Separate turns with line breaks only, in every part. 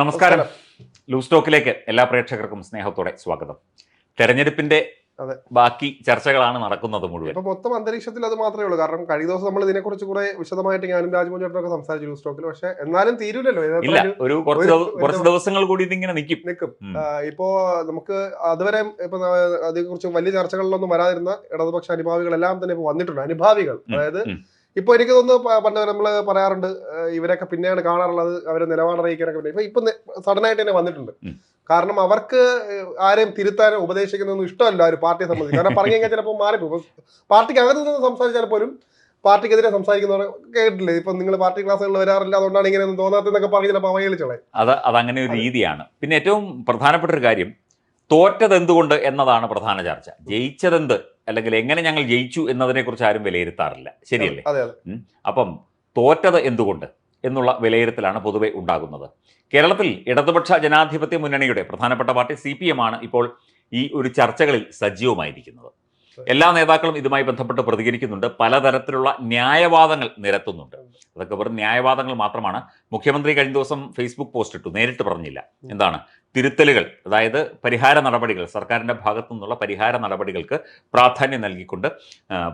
നമസ്കാരം. ലൂസ് ടോക്കിലേക്ക് എല്ലാ പ്രേക്ഷകർക്കും സ്നേഹത്തോടെ സ്വാഗതം. തെരഞ്ഞെടുപ്പിന്റെ ബാക്കി ചർച്ചകളാണ് നടക്കുന്നത് മുഴുവൻ.
ഇപ്പൊ മൊത്തം അന്തരീക്ഷത്തിൽ അത് മാത്രമേ ഉള്ളൂ. കാരണം കഴിഞ്ഞ ദിവസം നമ്മൾ ഇതിനെ കുറിച്ച് കുറെ വിശദമായിട്ട് ഞാനും രാജ്മോഹൻ ചേട്ടനൊക്കെ സംസാരിച്ചു ലൂസ് ടോക്കിൽ. പക്ഷെ എന്നാലും തീരൂലല്ലോ.
ഇല്ല
ഒരു
കുറച്ച് ദിവസങ്ങൾ കൂടി ഇതിങ്ങനെ നിൽക്കും
നിൽക്കും ഇപ്പോ നമുക്ക് അതുവരെ ഇപ്പൊ അതേക്കുറിച്ച് വലിയ ചർച്ചകളിലൊന്നും വരാതിരുന്ന ഇടതുപക്ഷ അനുഭാവികളെല്ലാം തന്നെ ഇപ്പൊ വന്നിട്ടുണ്ട്. അനുഭാവികൾ അതായത്
ഉം.
ഇപ്പൊ എനിക്ക് തോന്നുന്നു പണ്ട് നമ്മൾ പറയാറുണ്ട് ഇവരൊക്കെ പിന്നെയാണ് കാണാറുള്ളത് അവരെ നിലപാടറിയിക്കാനൊക്കെ പിന്നെ ഇപ്പൊ ഇപ്പൊ സഡൻ ആയിട്ട് തന്നെ വന്നിട്ടുണ്ട്. കാരണം അവർക്ക് ആരെയും തിരുത്താനോ ഉപദേശിക്കുന്നൊന്നും ഇഷ്ടമല്ല ഒരു പാർട്ടിയെ സംബന്ധിച്ച്. കാരണം പറഞ്ഞു കഴിഞ്ഞാൽ ചിലപ്പോൾ മാറിപ്പോകും പാർട്ടിക്ക് അകത്ത് നിന്ന് സംസാരിച്ചാൽ പോലും പാർട്ടിക്കെതിരെ സംസാരിക്കുന്നവരെ കേട്ടില്ലേ ഇപ്പൊ നിങ്ങൾ പാർട്ടി ക്ലാസ്സുകളിൽ വരാറില്ല അതുകൊണ്ടാണ് ഇങ്ങനെ തോന്നാത്തതെന്നൊക്കെ പറഞ്ഞ് ചിലപ്പോൾ അവഹേളിച്ചോളെ
അത് അതങ്ങനെ ഒരു രീതിയാണ്. പിന്നെ ഏറ്റവും പ്രധാനപ്പെട്ട ഒരു കാര്യം തോറ്റത് എന്തുകൊണ്ട് എന്നതാണ് പ്രധാന ചർച്ച. ജയിച്ചതെന്ത് അല്ലെങ്കിൽ എങ്ങനെ ഞങ്ങൾ ജയിച്ചു എന്നതിനെക്കുറിച്ച് ആരും വിലയിരുത്താറില്ല. ശരിയല്ലേ? അപ്പം തോറ്റത് എന്തുകൊണ്ട് എന്നുള്ള വിലയിരുത്തലാണ് പൊതുവെ ഉണ്ടാകുന്നത്. കേരളത്തിൽ ഇടതുപക്ഷ ജനാധിപത്യ മുന്നണിയുടെ പ്രധാനപ്പെട്ട പാർട്ടി സി പി എം ആണ് ഇപ്പോൾ ഈ ഒരു ചർച്ചകളിൽ സജീവമായിരിക്കുന്നത്. എല്ലാ നേതാക്കളും ഇതുമായി ബന്ധപ്പെട്ട് പ്രതികരിക്കുന്നുണ്ട്. പലതരത്തിലുള്ള ന്യായവാദങ്ങൾ നിരത്തുന്നുണ്ട്. അതൊക്കെ വെറും ന്യായവാദങ്ങൾ മാത്രമാണ്. മുഖ്യമന്ത്രി കഴിഞ്ഞ ദിവസം ഫേസ്ബുക്ക് പോസ്റ്റ് ഇട്ടു. നേരിട്ട് പറഞ്ഞില്ല. എന്താണ്? തിരുത്തലുകൾ അതായത് പരിഹാര നടപടികൾ സർക്കാരിന്റെ ഭാഗത്തു നിന്നുള്ള പരിഹാര നടപടികൾക്ക് പ്രാധാന്യം നൽകിക്കൊണ്ട്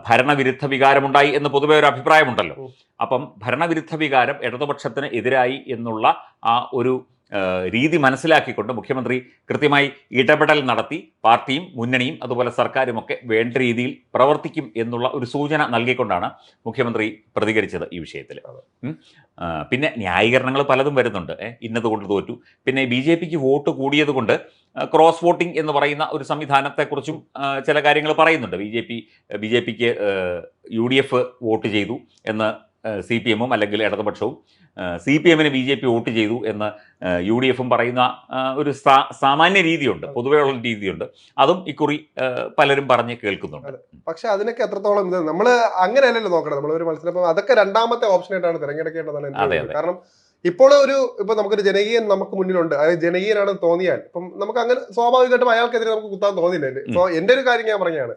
ഭരണവിരുദ്ധ വികാരമുണ്ടായി എന്ന് പൊതുവെ ഒരു അഭിപ്രായമുണ്ടല്ലോ. അപ്പം ഭരണവിരുദ്ധ വികാരം ഇടതുപക്ഷത്തിന് എതിരായി എന്നുള്ള ആ ഒരു രീതി മനസ്സിലാക്കിക്കൊണ്ട് മുഖ്യമന്ത്രി കൃത്യമായി ഇടപെടൽ നടത്തി പാർട്ടിയും മുന്നണിയും അതുപോലെ സർക്കാരുമൊക്കെ വേണ്ട രീതിയിൽ പ്രവർത്തിക്കും എന്നുള്ള ഒരു സൂചന നൽകിക്കൊണ്ടാണ് മുഖ്യമന്ത്രി പ്രതികരിച്ചത് ഈ വിഷയത്തിൽ. പിന്നെ ന്യായീകരണങ്ങൾ പലതും വരുന്നുണ്ട്. ഇന്നത് ഇന്നതുകൊണ്ട് തോറ്റു. പിന്നെ ബി ജെ പിക്ക് വോട്ട് കൂടിയതുകൊണ്ട് ക്രോസ് വോട്ടിംഗ് എന്ന് പറയുന്ന ഒരു സംവിധാനത്തെക്കുറിച്ചും ചില കാര്യങ്ങൾ പറയുന്നുണ്ട്. B J P B J പിക്ക് യു ഡി എഫ് വോട്ട് ചെയ്തു എന്ന് സി പി എമ്മും അല്ലെങ്കിൽ ഇടതുപക്ഷവും സി പി എമ്മിന് ബി ജെ പി വോട്ട് ചെയ്തു എന്ന് യു ഡി എഫും പറയുന്ന ഒരു സാ- സാമാന്യ രീതിയുണ്ട് പൊതുവെയുള്ള രീതിയുണ്ട്. അതും ഇക്കുറി പലരും പറഞ്ഞ് കേൾക്കുന്നുണ്ട്.
പക്ഷെ അതിനൊക്കെ എത്രത്തോളം നമ്മൾ അങ്ങനെയല്ലല്ലോ നോക്കണം നമ്മൾ ഒരു മത്സരം അതൊക്കെ രണ്ടാമത്തെ ഓപ്ഷൻ ആയിട്ടാണ് തിരഞ്ഞെടുക്കേണ്ടതാണ് കാരണം. ഇപ്പോൾ ഒരു ഇപ്പൊ നമുക്കൊരു ജനകീയൻ നമുക്ക് മുന്നിലുണ്ട്. അതായത് ജനകീയനാണെന്ന് തോന്നിയാൽ ഇപ്പം നമുക്ക് അങ്ങനെ സ്വാഭാവികമായിട്ടും അയാൾക്കെതിരെ നമുക്ക് കുത്താൻ തോന്നില്ല. സോ എന്റെ ഒരു കാര്യം ഞാൻ
പറഞ്ഞാണ്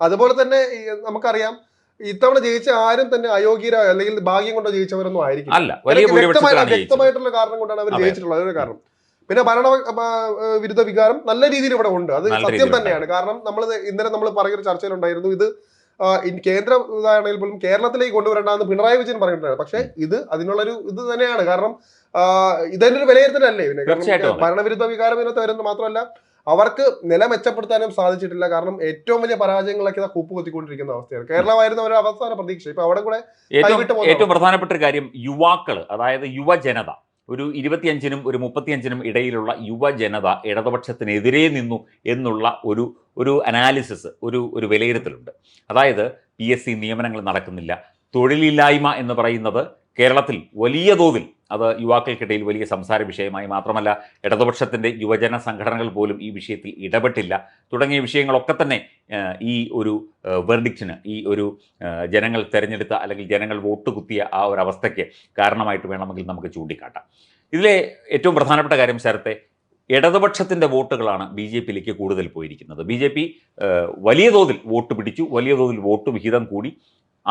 അതുപോലെ തന്നെ നമുക്കറിയാം ഇത്തവണ ജയിച്ച ആരും തന്നെ അയോഗ്യരോ അല്ലെങ്കിൽ ഭാഗ്യം കൊണ്ടോ ജയിച്ചവരൊന്നും ആയിരിക്കും
അല്ല വലിയ
വ്യക്തമായിട്ടുള്ള കാരണം കൊണ്ടാണ് അവർ. ജയിച്ചിട്ടുള്ളത്. അതൊരു കാരണം. പിന്നെ ഭരണ വിരുദ്ധ വികാരം നല്ല രീതിയിൽ ഇവിടെ ഉണ്ട്. അത് സത്യം തന്നെയാണ്. കാരണം നമ്മൾ ഇന്നലെ നമ്മൾ പറയുന്ന ചർച്ചയിലുണ്ടായിരുന്നു ഇത് കേന്ദ്ര ഇതാണെങ്കിൽ പോലും കേരളത്തിലേക്ക് കൊണ്ടുവരേണ്ടെന്ന് പിണറായി വിജയൻ പറഞ്ഞിട്ടുണ്ട് പക്ഷേ ഇത് അതിനുള്ളൊരു ഇത് തന്നെയാണ്. കാരണം ഇതൊരു ഒരു വിലയിരുത്തലല്ലേ? പിന്നെ ഭരണവിരുദ്ധ വികാരം ഇതിനകത്ത് വരുന്നത് മാത്രമല്ല അവർക്ക് നില മെച്ചപ്പെടുത്താനും സാധിച്ചിട്ടില്ല. കാരണം ഏറ്റവും വലിയ പരാജയങ്ങളൊക്കെ കൂപ്പ് കുത്തിക്കൊണ്ടിരിക്കുന്ന അവസ്ഥയാണ്. കേരളമായിരുന്ന ഒരു അവസാന പ്രതീക്ഷ. ഇപ്പൊ അവിടെ കൂടെ
ഏറ്റവും ഏറ്റവും പ്രധാനപ്പെട്ട ഒരു കാര്യം യുവാക്കൾ അതായത് യുവജനത. ഒരു ഇരുപത്തിയഞ്ചിനും ഒരു മുപ്പത്തിയഞ്ചിനും ഇടയിലുള്ള യുവജനത ഇടതുപക്ഷത്തിനെതിരെ നിന്നു എന്നുള്ള ഒരു ഒരു അനാലിസിസ് ഒരു ഒരു വിലയിരുത്തലുണ്ട്. അതായത് പി എസ് സി നിയമനങ്ങൾ നടക്കുന്നില്ല. തൊഴിലില്ലായ്മ എന്ന് പറയുന്നത് കേരളത്തിൽ വലിയ തോതിൽ അത് യുവാക്കൾക്കിടയിൽ വലിയ സംസാര വിഷയമായി മാത്രമല്ല ഇടതുപക്ഷത്തിന്റെ യുവജന സംഘടനകൾ പോലും ഈ വിഷയത്തിൽ ഇടപെട്ടില്ല. തുടങ്ങിയ വിഷയങ്ങളൊക്കെ തന്നെ ഈ ഒരു വെർഡിക്റ്റിന് ഈ ഒരു ജനങ്ങൾ തിരഞ്ഞെടുത്ത അല്ലെങ്കിൽ ജനങ്ങൾ വോട്ട് കുത്തിയ ആ ഒരു അവസ്ഥയ്ക്ക് കാരണമായിട്ട് വേണമെങ്കിൽ നമുക്ക് ചൂണ്ടിക്കാട്ടാം. ഇതിലെ ഏറ്റവും പ്രധാനപ്പെട്ട കാര്യം ശരത്തെ ഇടതുപക്ഷത്തിന്റെ വോട്ടുകളാണ് ബി ജെ പിയിലേക്ക് കൂടുതൽ പോയിരിക്കുന്നത്. ബി ജെ പി വലിയ തോതിൽ വോട്ട് പിടിച്ചു വലിയ തോതിൽ വോട്ട് വിഹിതം കൂടി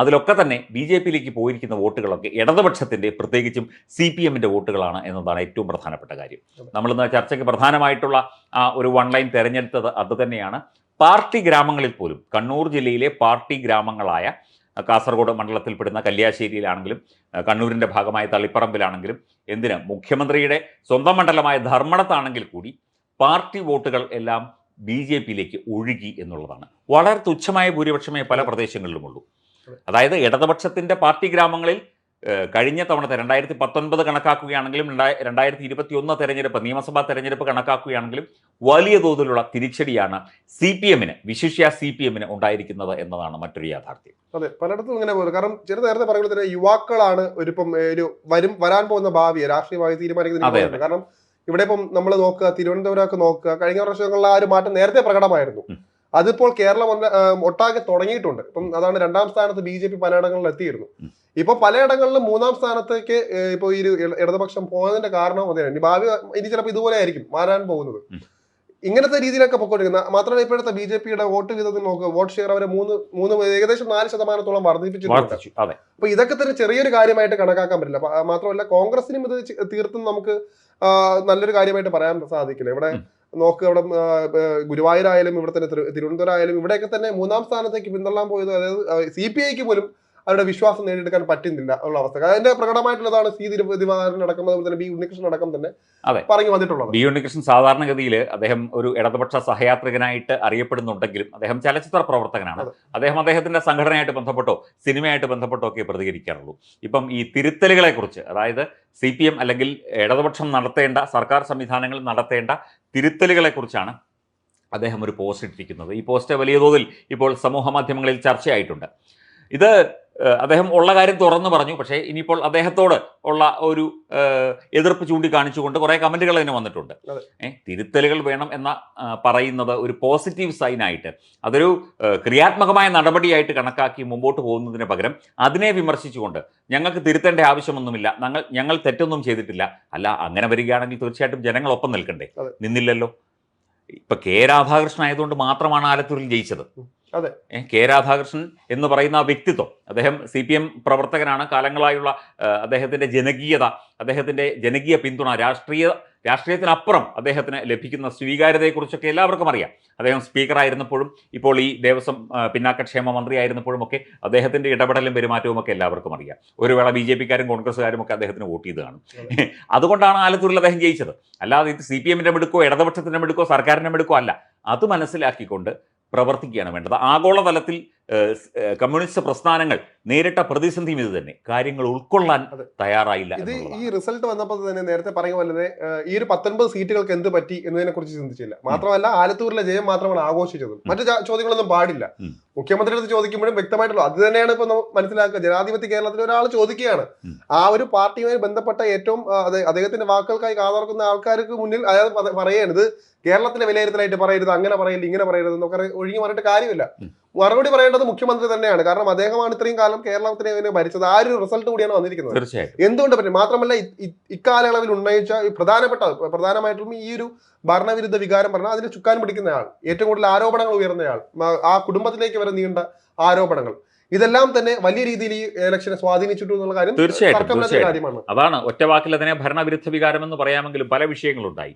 അതിലൊക്കെ തന്നെ ബി ജെ പിയിലേക്ക് പോയിരിക്കുന്ന വോട്ടുകളൊക്കെ ഇടതുപക്ഷത്തിന്റെ പ്രത്യേകിച്ചും സി പി എമ്മിന്റെ വോട്ടുകളാണ് എന്നതാണ് ഏറ്റവും പ്രധാനപ്പെട്ട കാര്യം. നമ്മളിന്ന് ചർച്ചയ്ക്ക് പ്രധാനമായിട്ടുള്ള ആ ഒരു വൺ ലൈൻ തിരഞ്ഞെടുത്തത് അത് തന്നെയാണ്. പാർട്ടി ഗ്രാമങ്ങളിൽ പോലും കണ്ണൂർ ജില്ലയിലെ പാർട്ടി ഗ്രാമങ്ങളായ കാസർഗോഡ് മണ്ഡലത്തിൽപ്പെടുന്ന കല്യാശ്ശേരിയിലാണെങ്കിലും കണ്ണൂരിന്റെ ഭാഗമായ തളിപ്പറമ്പിലാണെങ്കിലും എന്തിന് മുഖ്യമന്ത്രിയുടെ സ്വന്തം മണ്ഡലമായ ധർമ്മടത്താണെങ്കിൽ കൂടി പാർട്ടി വോട്ടുകൾ എല്ലാം ബി ജെ പിയിലേക്ക് ഒഴുകി എന്നുള്ളതാണ്. വളരെ തുച്ഛമായ ഭൂരിപക്ഷമേ പല പ്രദേശങ്ങളിലുമുള്ളൂ. അതായത് ഇടതുപക്ഷത്തിന്റെ പാർട്ടി ഗ്രാമങ്ങളിൽ കഴിഞ്ഞ തവണത്തെ രണ്ടായിരത്തി പത്തൊൻപത് കണക്കാക്കുകയാണെങ്കിലും രണ്ടായി രണ്ടായിരത്തി ഇരുപത്തി ഒന്ന് തെരഞ്ഞെടുപ്പ് നിയമസഭാ തെരഞ്ഞെടുപ്പ് കണക്കാക്കുകയാണെങ്കിലും വലിയ തോതിലുള്ള തിരിച്ചടിയാണ് സി പി എമ്മിന് വിശിഷ്യ സി പി എമ്മിന് ഉണ്ടായിരിക്കുന്നത് എന്നതാണ് മറ്റൊരു യാഥാർത്ഥ്യം.
അതെ പലയിടത്തും ഇങ്ങനെ പോകുന്നത് കാരണം ചില നേരത്തെ പറയുമ്പോൾ തന്നെ യുവാക്കളാണ് ഒരു ഇപ്പം ഒരു വരും വരാൻ പോകുന്ന ഭാവിയെ രാഷ്ട്രീയമായി ഭാവി
രാഷ്ട്രീയമായി
തീരുമാനിക്കുന്നത് കാരണം ഇവിടെ ഇപ്പം നമ്മൾ നോക്കുക തിരുവനന്തപുരമൊക്കെ നോക്കുക കഴിഞ്ഞ വർഷങ്ങളിൽ ആ ഒരു മാറ്റം നേരത്തെ പ്രകടമായിരുന്നു. അതിപ്പോൾ കേരളം ഒട്ടാകെ തുടങ്ങിയിട്ടുണ്ട്. ഇപ്പം അതാണ് രണ്ടാം സ്ഥാനത്ത് ബി ജെ പി പലയിടങ്ങളിൽ എത്തിയിരുന്നു. ഇപ്പൊ പലയിടങ്ങളിലും മൂന്നാം സ്ഥാനത്തേക്ക് ഇപ്പൊ ഈ ഇടതുപക്ഷം പോകുന്നതിന്റെ കാരണം അതേ. ഇനി ഭാവി ഇനി ചിലപ്പോൾ ഇതുപോലെ ആയിരിക്കും മാറാൻ പോകുന്നത്. ഇങ്ങനത്തെ രീതിയിലൊക്കെ പൊക്കോണ്ടിരിക്കുന്ന മാത്രമല്ല ഇപ്പോഴത്തെ ബി ജെ പിയുടെ വോട്ട് വിധത്തിൽ നോക്കുക വോട്ട് ഷെയർ അവരെ മൂന്ന് മൂന്ന് ഏകദേശം നാല് ശതമാനത്തോളം വർദ്ധിപ്പിച്ചിട്ടുണ്ട്. അപ്പൊ ഇതൊക്കെ തന്നെ ചെറിയൊരു കാര്യമായിട്ട് കണക്കാക്കാൻ പറ്റില്ല. മാത്രമല്ല കോൺഗ്രസിനും ഇത് തീർത്തും നമുക്ക് നല്ലൊരു കാര്യമായിട്ട് പറയാൻ സാധിക്കില്ല. ഇവിടെ
ഉം.
നോക്ക് അവിടെ ഗുരുവായൂരായാലും ഇവിടെ തന്നെ തിരുവനന്തപുരം ആയാലും ഇവിടെയൊക്കെ തന്നെ മൂന്നാം സ്ഥാനത്തേക്ക് പിന്തള്ളാൻ പോയത് അതായത് സി പി ഐക്ക് പോലും അവരുടെ വിശ്വാസം നേടിയെടുക്കാൻ പറ്റുന്നില്ല ഉള്ള അവസ്ഥ. അതിന്റെ പ്രകടമായിട്ടുള്ളതാണ് സി തിരു- നടക്കുന്നത് അടക്കം അതുപോലെ തന്നെ ബി ഉണ്ണികൃഷ്ണൻ അടക്കം തന്നെ. പറഞ്ഞു വന്നിട്ടുള്ളത്.
ബി ഉണ്ണികൃഷ്ണൻ സാധാരണഗതിയിൽ അദ്ദേഹം ഒരു ഇടതുപക്ഷ സഹയാത്രികനായിട്ട് അറിയപ്പെടുന്നുണ്ടെങ്കിലും അദ്ദേഹം ചലച്ചിത്ര പ്രവർത്തകനാണ്. അദ്ദേഹം അദ്ദേഹത്തിന്റെ സംഘടനയായിട്ട് ബന്ധപ്പെട്ടോ സിനിമയായിട്ട് ബന്ധപ്പെട്ടോ ഒക്കെ പ്രതികരിക്കാറുള്ളൂ. ഇപ്പം ഈ തിരുത്തലുകളെ കുറിച്ച് അതായത് സി പി എം അല്ലെങ്കിൽ ഇടതുപക്ഷം നടത്തേണ്ട സർക്കാർ സംവിധാനങ്ങൾ നടത്തേണ്ട തിരുത്തലുകളെ കുറിച്ചാണ് അദ്ദേഹം ഒരു പോസ്റ്റ് ഇട്ടിരിക്കുന്നത്. ഈ പോസ്റ്റ് വലിയ തോതിൽ ഇപ്പോൾ സമൂഹ മാധ്യമങ്ങളിൽ ചർച്ചയായിട്ടുണ്ട്. ഇത് അദ്ദേഹം ഉള്ള കാര്യം തുറന്നു പറഞ്ഞു. പക്ഷേ ഇനിയിപ്പോൾ അദ്ദേഹത്തോട് ഉള്ള ഒരു എതിർപ്പ് ചൂണ്ടിക്കാണിച്ചുകൊണ്ട് കുറേ കമന്റുകൾ തന്നെ വന്നിട്ടുണ്ട്. തിരുത്തലുകൾ വേണം എന്ന പറയുന്നത് ഒരു പോസിറ്റീവ് സൈനായിട്ട് അതൊരു ക്രിയാത്മകമായ നടപടിയായിട്ട് കണക്കാക്കി മുമ്പോട്ട് പോകുന്നതിന് പകരം അതിനെ വിമർശിച്ചുകൊണ്ട് ഞങ്ങൾക്ക് തിരുത്തേണ്ട ആവശ്യമൊന്നുമില്ല. ഞങ്ങൾ ഞങ്ങൾ തെറ്റൊന്നും ചെയ്തിട്ടില്ല. അല്ല അങ്ങനെ വരികയാണെങ്കിൽ തീർച്ചയായിട്ടും ജനങ്ങൾ ഒപ്പം നിൽക്കണ്ടേ? നിന്നില്ലല്ലോ. ഇപ്പൊ കെ. രാധാകൃഷ്ണൻ ആയതുകൊണ്ട് മാത്രമാണ് ആലത്തൂരിൽ ജയിച്ചത്. കെ രാധാകൃഷ്ണൻ എന്ന് പറയുന്ന ആ വ്യക്തിത്വം. അദ്ദേഹം സി പി എം പ്രവർത്തകനാണ്. കാലങ്ങളായുള്ള അദ്ദേഹത്തിന്റെ അദ്ദേഹത്തിന്റെ ജനകീയത അദ്ദേഹത്തിന്റെ ജനകീയ പിന്തുണ രാഷ്ട്രീയ രാഷ്ട്രീയത്തിനപ്പുറം അദ്ദേഹത്തിന് ലഭിക്കുന്ന സ്വീകാര്യതയെക്കുറിച്ചൊക്കെ എല്ലാവർക്കും അറിയാം. അദ്ദേഹം സ്പീക്കറായിരുന്നപ്പോഴും ഇപ്പോൾ ഈ ദേവസ്വം പിന്നാക്കക്ഷേമ മന്ത്രിയായിരുന്നപ്പോഴും ഒക്കെ അദ്ദേഹത്തിന്റെ ഇടപെടലും പെരുമാറ്റവും ഒക്കെ എല്ലാവർക്കും അറിയാം. ഒരു വേള ബി ജെ പിക്കാരും കോൺഗ്രസ്സുകാരും ഒക്കെ അദ്ദേഹത്തിന് വോട്ട് ചെയ്ത് കാണും. അതുകൊണ്ടാണ് ആലത്തൂരിൽ അദ്ദേഹം ജയിച്ചത്. അല്ലാതെ ഇത് സി പി എമ്മിന്റെ മിടുക്കോ ഇടതുപക്ഷത്തിന്റെ മിടുക്കോ സർക്കാരിന്റെ മിടുക്കോ അല്ല. അത് മനസ്സിലാക്കിക്കൊണ്ട് പ്രവർത്തിക്കുകയാണ് വേണ്ടത്. ആഗോളതലത്തിൽ കമ്മ്യൂണിസ്റ്റ് പ്രസ്ഥാനങ്ങൾ നേരിട്ട പ്രതിസന്ധിയും ഇത് തന്നെ. കാര്യങ്ങൾ ഉൾക്കൊള്ളാൻ തയ്യാറായില്ല
ഇത് ഈ റിസൾട്ട് വന്നപ്പോൾ തന്നെ നേരത്തെ പറയുക പോലെ തന്നെ ഈ ഒരു പത്തൊൻപത് സീറ്റുകൾക്ക് എന്ത് പറ്റി എന്നതിനെ കുറിച്ച് ചിന്തിച്ചില്ല മാത്രമല്ല ആലത്തൂരിലെ ജയം മാത്രമാണ് ആഘോഷിച്ചത്. മറ്റു ചോദ്യങ്ങളൊന്നും പാടില്ല. മുഖ്യമന്ത്രിയുടെ അടുത്ത് ചോദിക്കുമ്പോഴും വ്യക്തമായിട്ടുള്ള അത് തന്നെയാണ് ഇപ്പൊ നമ്മൾ മനസ്സിലാക്കുക. ജനാധിപത്യ കേരളത്തിൽ ഒരാൾ ചോദിക്കുകയാണ്. ആ ഒരു പാർട്ടിയുമായി ബന്ധപ്പെട്ട ഏറ്റവും അദ്ദേഹത്തിന്റെ വാക്കുകൾക്കായി കാതോർക്കുന്ന ആൾക്കാർക്ക് മുന്നിൽ അയാൾ പറയണത് പറയാണ് കേരളത്തിലെ വിലയിരുത്തലായിട്ട് പറയരുത് അങ്ങനെ പറയരുത് ഇങ്ങനെ പറയരുത് എന്നൊക്കെ ഒഴുകി ഒഴിഞ്ഞു പറഞ്ഞിട്ട് കാര്യമില്ല. മറുപടി പറയേണ്ടത് മുഖ്യമന്ത്രി തന്നെയാണ്. കാരണം അദ്ദേഹമാണ് ഇത്രയും കാലം കേരളത്തിനെ ഭരിച്ചത്. ആ ഒരു റിസൾട്ട് കൂടിയാണ് വന്നിരിക്കുന്നത്.
തീർച്ചയായും
എന്തുകൊണ്ട് പറ്റും? മാത്രമല്ല ഇക്കാലയളവിൽ ഉന്നയിച്ച പ്രധാനപ്പെട്ട പ്രധാനമായിട്ടും ഈ ഒരു ഭരണവിരുദ്ധ വികാരം പറഞ്ഞാൽ അതിന് ചുക്കാൻ പിടിക്കുന്നയാൾ ഏറ്റവും കൂടുതൽ ആരോപണങ്ങൾ ഉയർന്നയാൾ ആ കുടുംബത്തിലേക്ക് വരെ നീണ്ട ആരോപണങ്ങൾ. ഇതെല്ലാം തന്നെ വലിയ രീതിയിൽ ഈ ഇലക്ഷനെ സ്വാധീനിച്ചിട്ടു എന്നുള്ള കാര്യം
തീർച്ചയായിട്ടും, അതാണ് ഒറ്റവാക്കിൽ വാക്കിൽ അതിനെ വികാരം എന്ന് പറയാമെങ്കിലും പല വിഷയങ്ങളുണ്ടായി.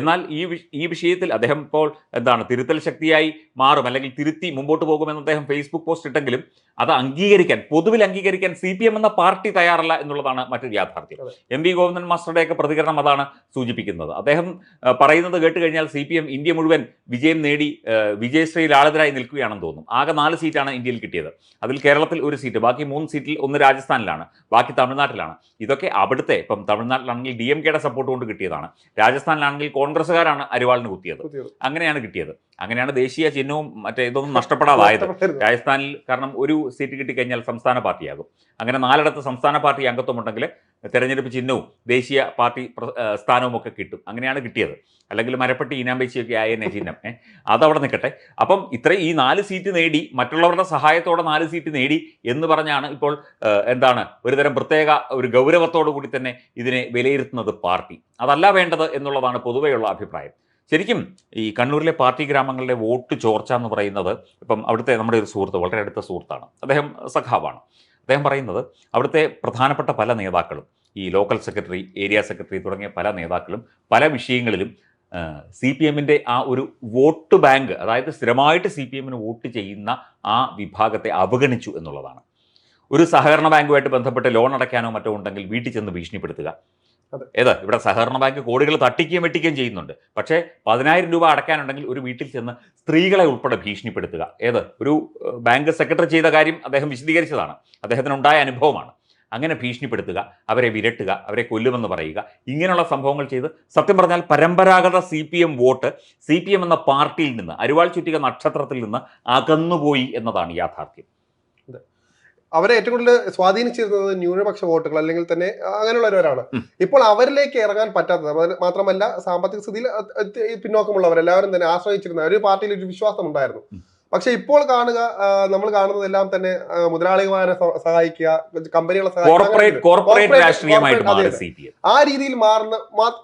എന്നാൽ ഈ ഈ വിഷയത്തിൽ അദ്ദേഹം ഇപ്പോൾ എന്താണ് തിരുത്തൽ ശക്തിയായി മാറും അല്ലെങ്കിൽ തിരുത്തി മുമ്പോട്ട് പോകുമെന്ന് അദ്ദേഹം ഫേസ്ബുക്ക് പോസ്റ്റ് ഇട്ടെങ്കിലും അത് അംഗീകരിക്കാൻ പൊതുവിൽ അംഗീകരിക്കാൻ സി പി എം എന്ന പാർട്ടി തയ്യാറല്ല എന്നുള്ളതാണ് മറ്റൊരു യാഥാർത്ഥ്യം. എം വി ഗോവിന്ദൻ മാസ്റ്ററുടെയൊക്കെ പ്രതികരണം അതാണ് സൂചിപ്പിക്കുന്നത്. അദ്ദേഹം പറയുന്നത് കേട്ട് കഴിഞ്ഞാൽ സി പി എം ഇന്ത്യ മുഴുവൻ വിജയം നേടി വിജയശ്രീ ലാളിതരായി നിൽക്കുകയാണെന്ന് തോന്നും. ആകെ നാല് സീറ്റാണ് ഇന്ത്യയിൽ കിട്ടിയത്. അതിൽ കേരളത്തിൽ ഒരു സീറ്റ് ബാക്കി മൂന്ന് സീറ്റിൽ ഒന്ന് രാജസ്ഥാനിലാണ് ബാക്കി തമിഴ്നാട്ടിലാണ്. ഇതൊക്കെ അവിടുത്തെ ഇപ്പം തമിഴ്നാട്ടിലാണെങ്കിൽ ഡി എം കെയുടെ സപ്പോർട്ട് കൊണ്ട് കിട്ടിയതാണ്. രാജസ്ഥാനിലാണെങ്കിൽ കോൺഗ്രസ്സുകാരാണ് അരിവാളിന് കുത്തിയത്
കുത്തിയത്.
അങ്ങനെയാണ് കിട്ടിയത് അങ്ങനെയാണ് ദേശീയ ചിഹ്നവും മറ്റേ ഇതൊന്നും നഷ്ടപ്പെടാതായത്. രാജസ്ഥാനിൽ കാരണം ഒരു സീറ്റ് കിട്ടിക്കഴിഞ്ഞാൽ സംസ്ഥാന പാർട്ടിയാകും. അങ്ങനെ നാലിടത്ത് സംസ്ഥാന പാർട്ടി അംഗത്വമുണ്ടെങ്കിൽ തെരഞ്ഞെടുപ്പ് ചിഹ്നവും ദേശീയ പാർട്ടി സ്ഥാനവും ഒക്കെ കിട്ടും. അങ്ങനെയാണ് കിട്ടിയത്. അല്ലെങ്കിൽ മരപ്പെട്ടി ഈനാമ്പേച്ചിയൊക്കെ ആയതിനെ ചിഹ്നം. ഏഹ് അതവിടെ നിൽക്കട്ടെ. അപ്പം ഇത്ര ഈ നാല് സീറ്റ് നേടി മറ്റുള്ളവരുടെ സഹായത്തോടെ നാല് സീറ്റ് നേടി എന്ന് പറഞ്ഞാണ് ഇപ്പോൾ എന്താണ് ഒരുതരം പ്രത്യേക ഒരു ഗൗരവത്തോടു കൂടി തന്നെ ഇതിനെ വിലയിരുത്തുന്നത് പാർട്ടി. അതല്ല വേണ്ടത് എന്നുള്ളതാണ് പൊതുവെയുള്ള അഭിപ്രായം. ശരിക്കും ഈ കണ്ണൂരിലെ പാർട്ടി ഗ്രാമങ്ങളിലെ വോട്ട് ചോർച്ച എന്ന് പറയുന്നത് ഇപ്പം അവിടുത്തെ നമ്മുടെ ഒരു സുഹൃത്ത് വളരെ അടുത്ത സുഹൃത്താണ്. അദ്ദേഹം സഖാവാണ്. അദ്ദേഹം പറയുന്നത് അവിടുത്തെ പ്രധാനപ്പെട്ട പല നേതാക്കളും ഈ ലോക്കൽ സെക്രട്ടറി ഏരിയ സെക്രട്ടറി തുടങ്ങിയ പല നേതാക്കളും പല വിഷയങ്ങളിലും സി പി എമ്മിന്റെ ആ ഒരു വോട്ട് ബാങ്ക് അതായത് സ്ഥിരമായിട്ട് സി പി എമ്മിന് വോട്ട് ചെയ്യുന്ന ആ വിഭാഗത്തെ അവഗണിച്ചു എന്നുള്ളതാണ്. ഒരു സഹകരണ ബാങ്കുമായിട്ട് ബന്ധപ്പെട്ട് ലോൺ അടയ്ക്കാനോ മറ്റോ ഉണ്ടെങ്കിൽ വീട്ടിൽ ചെന്ന് ഭീഷണിപ്പെടുത്തുക. ഏത്? ഇവിടെ സഹകരണ ബാങ്ക് കോടികൾ തട്ടിക്കുകയും വെട്ടിക്കുകയും ചെയ്യുന്നുണ്ട്. പക്ഷേ പതിനായിരം രൂപ അടയ്ക്കാനുണ്ടെങ്കിൽ ഒരു വീട്ടിൽ ചെന്ന് സ്ത്രീകളെ ഉൾപ്പെടെ ഭീഷണിപ്പെടുത്തുക. ഏത്? ഒരു ബാങ്ക് സെക്രട്ടറി ചെയ്ത കാര്യം അദ്ദേഹം വിശദീകരിച്ചതാണ്. അദ്ദേഹത്തിനുണ്ടായ അനുഭവമാണ്. അങ്ങനെ ഭീഷണിപ്പെടുത്തുക അവരെ വിരട്ടുക അവരെ കൊല്ലുമെന്ന് പറയുക. ഇങ്ങനെയുള്ള സംഭവങ്ങൾ ചെയ്ത് സത്യം പറഞ്ഞാൽ പരമ്പരാഗത C P M vote C P M എന്ന പാർട്ടിയിൽ നിന്ന് അരുവാൾ ചുറ്റിക നക്ഷത്രത്തിൽ നിന്ന് അകന്നുപോയി എന്നതാണ് യാഥാർത്ഥ്യം.
അവരെ ഏറ്റവും കൂടുതൽ സ്വാധീനിച്ചിരുന്നത് ന്യൂനപക്ഷ വോട്ടുകൾ അല്ലെങ്കിൽ തന്നെ അങ്ങനെയുള്ളവരാണ്. ഇപ്പോൾ അവരിലേക്ക് ഇറങ്ങാൻ പറ്റാത്തത് മാത്രമല്ല സാമ്പത്തിക സ്ഥിതിയിൽ പിന്നോക്കമുള്ളവർ എല്ലാവരും തന്നെ ആശ്രയിച്ചിരുന്ന ഒരു പാർട്ടിയിൽ ഒരു വിശ്വാസം ഉണ്ടായിരുന്നു. പക്ഷെ ഇപ്പോൾ കാണുക നമ്മൾ കാണുന്നതെല്ലാം തന്നെ മുതലാളിമാരെ സഹായിക്കുക കമ്പനികളെ സഹായിക്കുക ആ രീതിയിൽ മാറുന്ന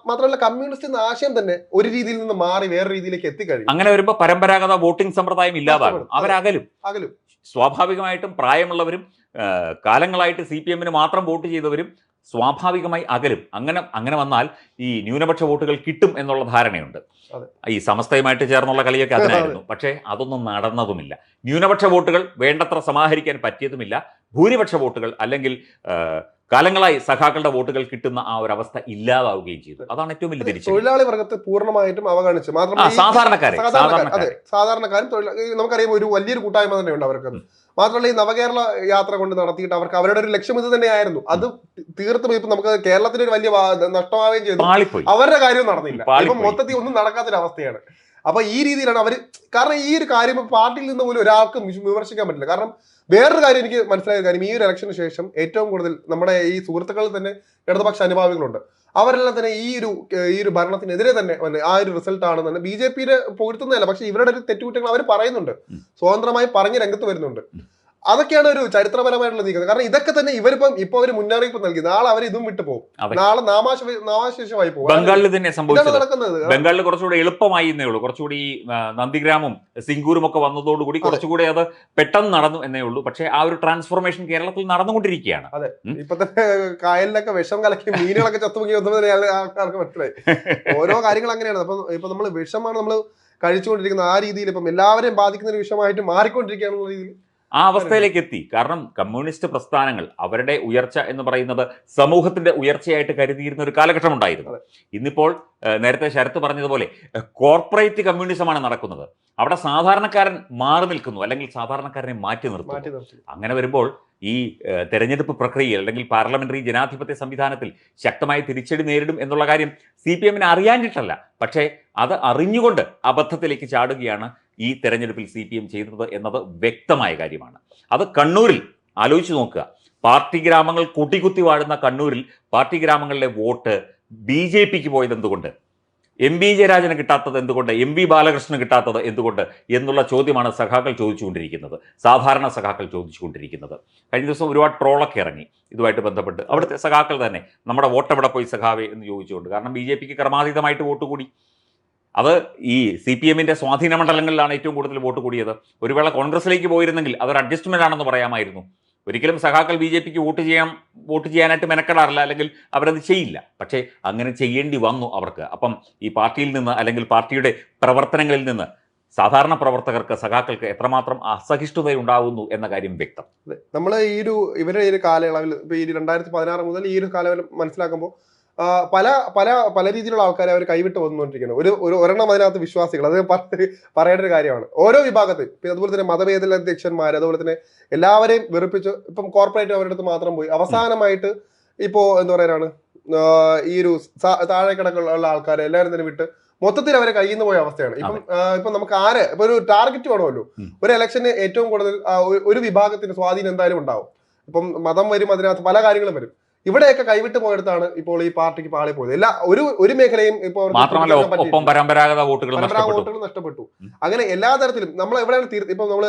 മാത്രമല്ല കമ്മ്യൂണിസ്റ്റ് എന്ന ആശയം തന്നെ ഒരു രീതിയിൽ നിന്ന് മാറി വേറെ രീതിയിലേക്ക് എത്തിക്കഴിഞ്ഞു.
അങ്ങനെ വരുമ്പോൾ പരമ്പരാഗത വോട്ടിംഗ് സമ്പ്രദായം ഇല്ലാതാകും. അവരകലും.
അകലും.
സ്വാഭാവികമായിട്ടും പ്രായമുള്ളവരും കാലങ്ങളായിട്ട് സി പി എമ്മിന് മാത്രം വോട്ട് ചെയ്തവരും സ്വാഭാവികമായി അകലും. അങ്ങനെ അങ്ങനെ വന്നാൽ ഈ ന്യൂനപക്ഷ വോട്ടുകൾ കിട്ടും എന്നുള്ള ധാരണയുണ്ട്. ഈ സമസ്തയുമായിട്ട് ചേർന്നുള്ള കളിയൊക്കെ അതിനായിരുന്നു. പക്ഷേ അതൊന്നും നടന്നതുമില്ല. ന്യൂനപക്ഷ വോട്ടുകൾ വേണ്ടത്ര സമാഹരിക്കാൻ പറ്റിയതുമില്ല. ഭൂരിപക്ഷ വോട്ടുകൾ അല്ലെങ്കിൽ കാലങ്ങളായി സഖാക്കളുടെ വോട്ടുകൾ കിട്ടുന്ന ആ ഒരു അവസ്ഥ ഇല്ലാതാവുകയും ചെയ്തു. അതാണ് ഏറ്റവും വലിയ തിരിച്ചു
തൊഴിലാളി വർഗത്തെ പൂർണമായിട്ടും അവഗണിച്ചു മാത്രമല്ല
സാധാരണക്കാരെ സാധാരണക്കാരും.
നമുക്കറിയാം ഒരു വലിയൊരു കൂട്ടായ്മ തന്നെയുണ്ട് അവർക്ക്. മാത്രമല്ല ഈ നവകേരള യാത്ര കൊണ്ട് നടത്തിയിട്ട് അവർക്ക് അവരുടെ ഒരു ലക്ഷ്യം ഇത് തന്നെയായിരുന്നു. അത് തീർത്തും ഇപ്പൊ നമുക്ക് കേരളത്തിന് ഒരു വലിയ നഷ്ടമാവുകയും ചെയ്തു. അവരുടെ കാര്യം നടന്നില്ല. ഇപ്പൊ മൊത്തത്തിൽ ഒന്നും നടക്കാത്തൊരു അവസ്ഥയാണ് അപ്പൊ ഈ രീതിയിലാണ് അവർ കാരണം ഈ ഒരു കാര്യം ഇപ്പൊ പാർട്ടിയിൽ നിന്ന് പോലും ഒരാൾക്കും വിമർശിക്കാൻ പറ്റില്ല. കാരണം വേറൊരു കാര്യം എനിക്ക് മനസ്സിലായ കാര്യം ഈ ഒരു ഇലക്ഷന് ശേഷം ഏറ്റവും കൂടുതൽ നമ്മുടെ ഈ സുഹൃത്തുക്കളിൽ തന്നെ ഇടതുപക്ഷ അനുഭാവികളുണ്ട്. അവരെല്ലാം തന്നെ ഈ ഒരു ഈ ഒരു ഭരണത്തിനെതിരെ തന്നെ ആ ഒരു റിസൾട്ട് ആണ് തന്നെ ബി ജെ പിയുടെ പൊരുത്തുന്നതല്ല പക്ഷെ ഇവരുടെ ഒരു തെറ്റുകുറ്റങ്ങൾ അവർ പറയുന്നുണ്ട്. സ്വതന്ത്രമായി പറഞ്ഞ് രംഗത്ത് വരുന്നുണ്ട്. അതൊക്കെയാണ് ഒരു ചരിത്രപരമായിട്ടുള്ള നീക്കം. കാരണം ഇതൊക്കെ തന്നെ ഇവരിപ്പം ഇപ്പൊ അവർ മുന്നറിയിപ്പ് നൽകി. നാളെ അവർ ഇതും വിട്ടു പോകും. നാളെ നാമാശ നാമാശേഷമായി പോകും.
ബംഗാളിൽ തന്നെ സംഭവിച്ചത്.
നടക്കുന്നത്.
ബംഗാളിൽ കുറച്ചുകൂടി എളുപ്പമായി എന്നേ ഉള്ളൂ. കുറച്ചുകൂടി നന്ദിഗ്രാമും സിംഗൂരും ഒക്കെ വന്നതോടുകൂടി കുറച്ചുകൂടി അത് പെട്ടെന്ന് നടന്നു എന്നേ ഉള്ളൂ. പക്ഷേ ആ ഒരു ട്രാൻസ്ഫോർമേഷൻ കേരളത്തിൽ നടന്നുകൊണ്ടിരിക്കുകയാണ്. അതെ.
ഇപ്പൊ തന്നെ കായലിലൊക്കെ വിഷം കലക്കി മീനുകളൊക്കെ ചത്തുമുങ്ങി വന്നതിന് ആൾക്കാർക്ക് മനസ്സിലായി. ഓരോ കാര്യങ്ങൾ അങ്ങനെയാണ്. അപ്പൊ ഇപ്പൊ നമ്മൾ വിഷമാണ് നമ്മൾ കഴിച്ചുകൊണ്ടിരിക്കുന്നത്. ആ രീതിയിൽ ഇപ്പം എല്ലാവരെയും ബാധിക്കുന്ന ഒരു വിഷമായിട്ട് മാറിക്കൊണ്ടിരിക്കുകയാണെന്നുള്ള രീതിയിൽ
ആ അവസ്ഥയിലേക്ക് എത്തി കാരണം കമ്മ്യൂണിസ്റ്റ് പ്രസ്ഥാനങ്ങൾ അവരുടെ ഉയർച്ച എന്ന് പറയുന്നത് സമൂഹത്തിന്റെ ഉയർച്ചയായിട്ട് കരുതിയിരുന്ന ഒരു കാലഘട്ടം ഉണ്ടായിരുന്നു. ഇന്നിപ്പോൾ നേരത്തെ ശരത്ത് പറഞ്ഞതുപോലെ കോർപ്പറേറ്റ് കമ്മ്യൂണിസമാണ് നടക്കുന്നത്. അവിടെ സാധാരണക്കാരൻ മാറി നിൽക്കുന്നു അല്ലെങ്കിൽ സാധാരണക്കാരനെ മാറ്റി നിർത്തുന്നു. അങ്ങനെ വരുമ്പോൾ ഈ തെരഞ്ഞെടുപ്പ് പ്രക്രിയയിൽ അല്ലെങ്കിൽ പാർലമെന്ററി ജനാധിപത്യ സംവിധാനത്തിൽ ശക്തമായ തിരിച്ചടി നേരിടും എന്നുള്ള കാര്യം സി പി എമ്മിന് അറിയാഞ്ഞിട്ടല്ല. പക്ഷേ അത് അറിഞ്ഞുകൊണ്ട് അബദ്ധത്തിലേക്ക് ചാടുകയാണ് ഈ തെരഞ്ഞെടുപ്പിൽ സി പി എം ചെയ്തത് എന്നത് വ്യക്തമായ കാര്യമാണ്. അത് കണ്ണൂരിൽ ആലോചിച്ച് നോക്കുക. പാർട്ടി ഗ്രാമങ്ങൾ കൂട്ടിക്കുത്തി വാഴുന്ന കണ്ണൂരിൽ പാർട്ടി ഗ്രാമങ്ങളിലെ വോട്ട് ബി ജെ പിക്ക് പോയത് എന്തുകൊണ്ട്? എം ബി ജയരാജന് കിട്ടാത്തത് എന്തുകൊണ്ട്? എം വി ബാലകൃഷ്ണന് കിട്ടാത്തത് എന്തുകൊണ്ട്? എന്നുള്ള ചോദ്യമാണ് സഖാക്കൾ ചോദിച്ചുകൊണ്ടിരിക്കുന്നത്. സാധാരണ സഖാക്കൾ ചോദിച്ചുകൊണ്ടിരിക്കുന്നത്. കഴിഞ്ഞ ദിവസം ഒരുപാട് ട്രോളൊക്കെ ഇറങ്ങി. ഇതുമായിട്ട് ബന്ധപ്പെട്ട്. അവിടുത്തെ സഖാക്കൾ തന്നെ നമ്മുടെ വോട്ട് എവിടെ പോയി സഖാവേ? എന്ന് ചോദിച്ചുകൊണ്ട്. കാരണം ബി ജെ പിക്ക് ക്രമാതീതമായിട്ട് വോട്ട് കൂടി. അത് ഈ സി പി എമ്മിന്റെ സ്വാധീന മണ്ഡലങ്ങളിലാണ് ഏറ്റവും കൂടുതൽ വോട്ട് കൂടിയത്. ഒരു വേള കോൺഗ്രസിലേക്ക് പോയിരുന്നെങ്കിൽ അതൊരു അഡ്ജസ്റ്റ്മെന്റ് ആണെന്ന് പറയാമായിരുന്നു. ഒരിക്കലും സഖാക്കൾ ബി ജെ പിക്ക് വോട്ട് ചെയ്യാൻ വോട്ട് ചെയ്യാനായിട്ട് മെനക്കെടാറില്ല അല്ലെങ്കിൽ അവരത് ചെയ്യില്ല. പക്ഷേ അങ്ങനെ ചെയ്യേണ്ടി വന്നു അവർക്ക്. അപ്പം ഈ പാർട്ടിയിൽ നിന്ന് അല്ലെങ്കിൽ പാർട്ടിയുടെ പ്രവർത്തനങ്ങളിൽ നിന്ന് സാധാരണ പ്രവർത്തകർക്ക് സഖാക്കൾക്ക് എത്രമാത്രം അസഹിഷ്ണുത ഉണ്ടാകുന്നു എന്ന കാര്യം വ്യക്തം.
നമ്മൾ ഈ ഒരു ഇവരുടെ ഈ ഒരു കാലയളവിൽ ഈ രണ്ടായിരത്തി പതിനാറ് മുതൽ ഈ ഒരു കാലയളവിൽ മനസ്സിലാക്കുമ്പോൾ പല പല പല രീതിയിലുള്ള ആൾക്കാരെ അവർ കൈവിട്ട് വന്നുകൊണ്ടിരിക്കുന്നത് ഒരു ഒരു ഒരെണ്ണം അതിനകത്ത് വിശ്വാസികൾ. അത് പറ- പറയേണ്ട ഒരു കാര്യമാണ്. ഓരോ വിഭാഗത്തിൽ പിന്നെ അതുപോലെ തന്നെ മതഭേദ അധ്യക്ഷന്മാർ അതുപോലെ തന്നെ എല്ലാവരെയും വെറുപ്പിച്ച് ഇപ്പം കോർപ്പറേറ്റ് അവരുടെ അടുത്ത് മാത്രം പോയി. അവസാനമായിട്ട് ഇപ്പോൾ എന്താ പറയാനാണ്? ഈ ഒരു താഴെ കിടക്കുള്ള ആൾക്കാരെ എല്ലാവരും തന്നെ വിട്ട് മൊത്തത്തിൽ അവരെ കയ്യിൽ നിന്ന് പോയ അവസ്ഥയാണ്. ഇപ്പം ഇപ്പം നമുക്ക് ആര്? ഇപ്പൊ ഒരു ടാർഗറ്റ് വേണമല്ലോ. ഒരു ഇലക്ഷന് ഏറ്റവും കൂടുതൽ ഒരു- ഒരു വിഭാഗത്തിന് സ്വാധീനം എന്തായാലും ഉണ്ടാവും. ഇപ്പം മതം വരും അതിനകത്ത് പല കാര്യങ്ങളും വരും. ഇവിടെയൊക്കെ കൈവിട്ട് പോയെടുത്താണ് ഇപ്പോൾ ഈ പാർട്ടിക്ക് പാളി പോയത്. എല്ലാ ഒരു ഒരു മേഖലയും ഇപ്പോൾ
മാത്രമല്ല ഒപ്പം പരമ്പരാഗത വോട്ടുകൾ
വോട്ടുകൾ നഷ്ടപ്പെട്ടു. അങ്ങനെ എല്ലാ തരത്തിലും നമ്മൾ എവിടെയാണ് ഇപ്പൊ നമ്മൾ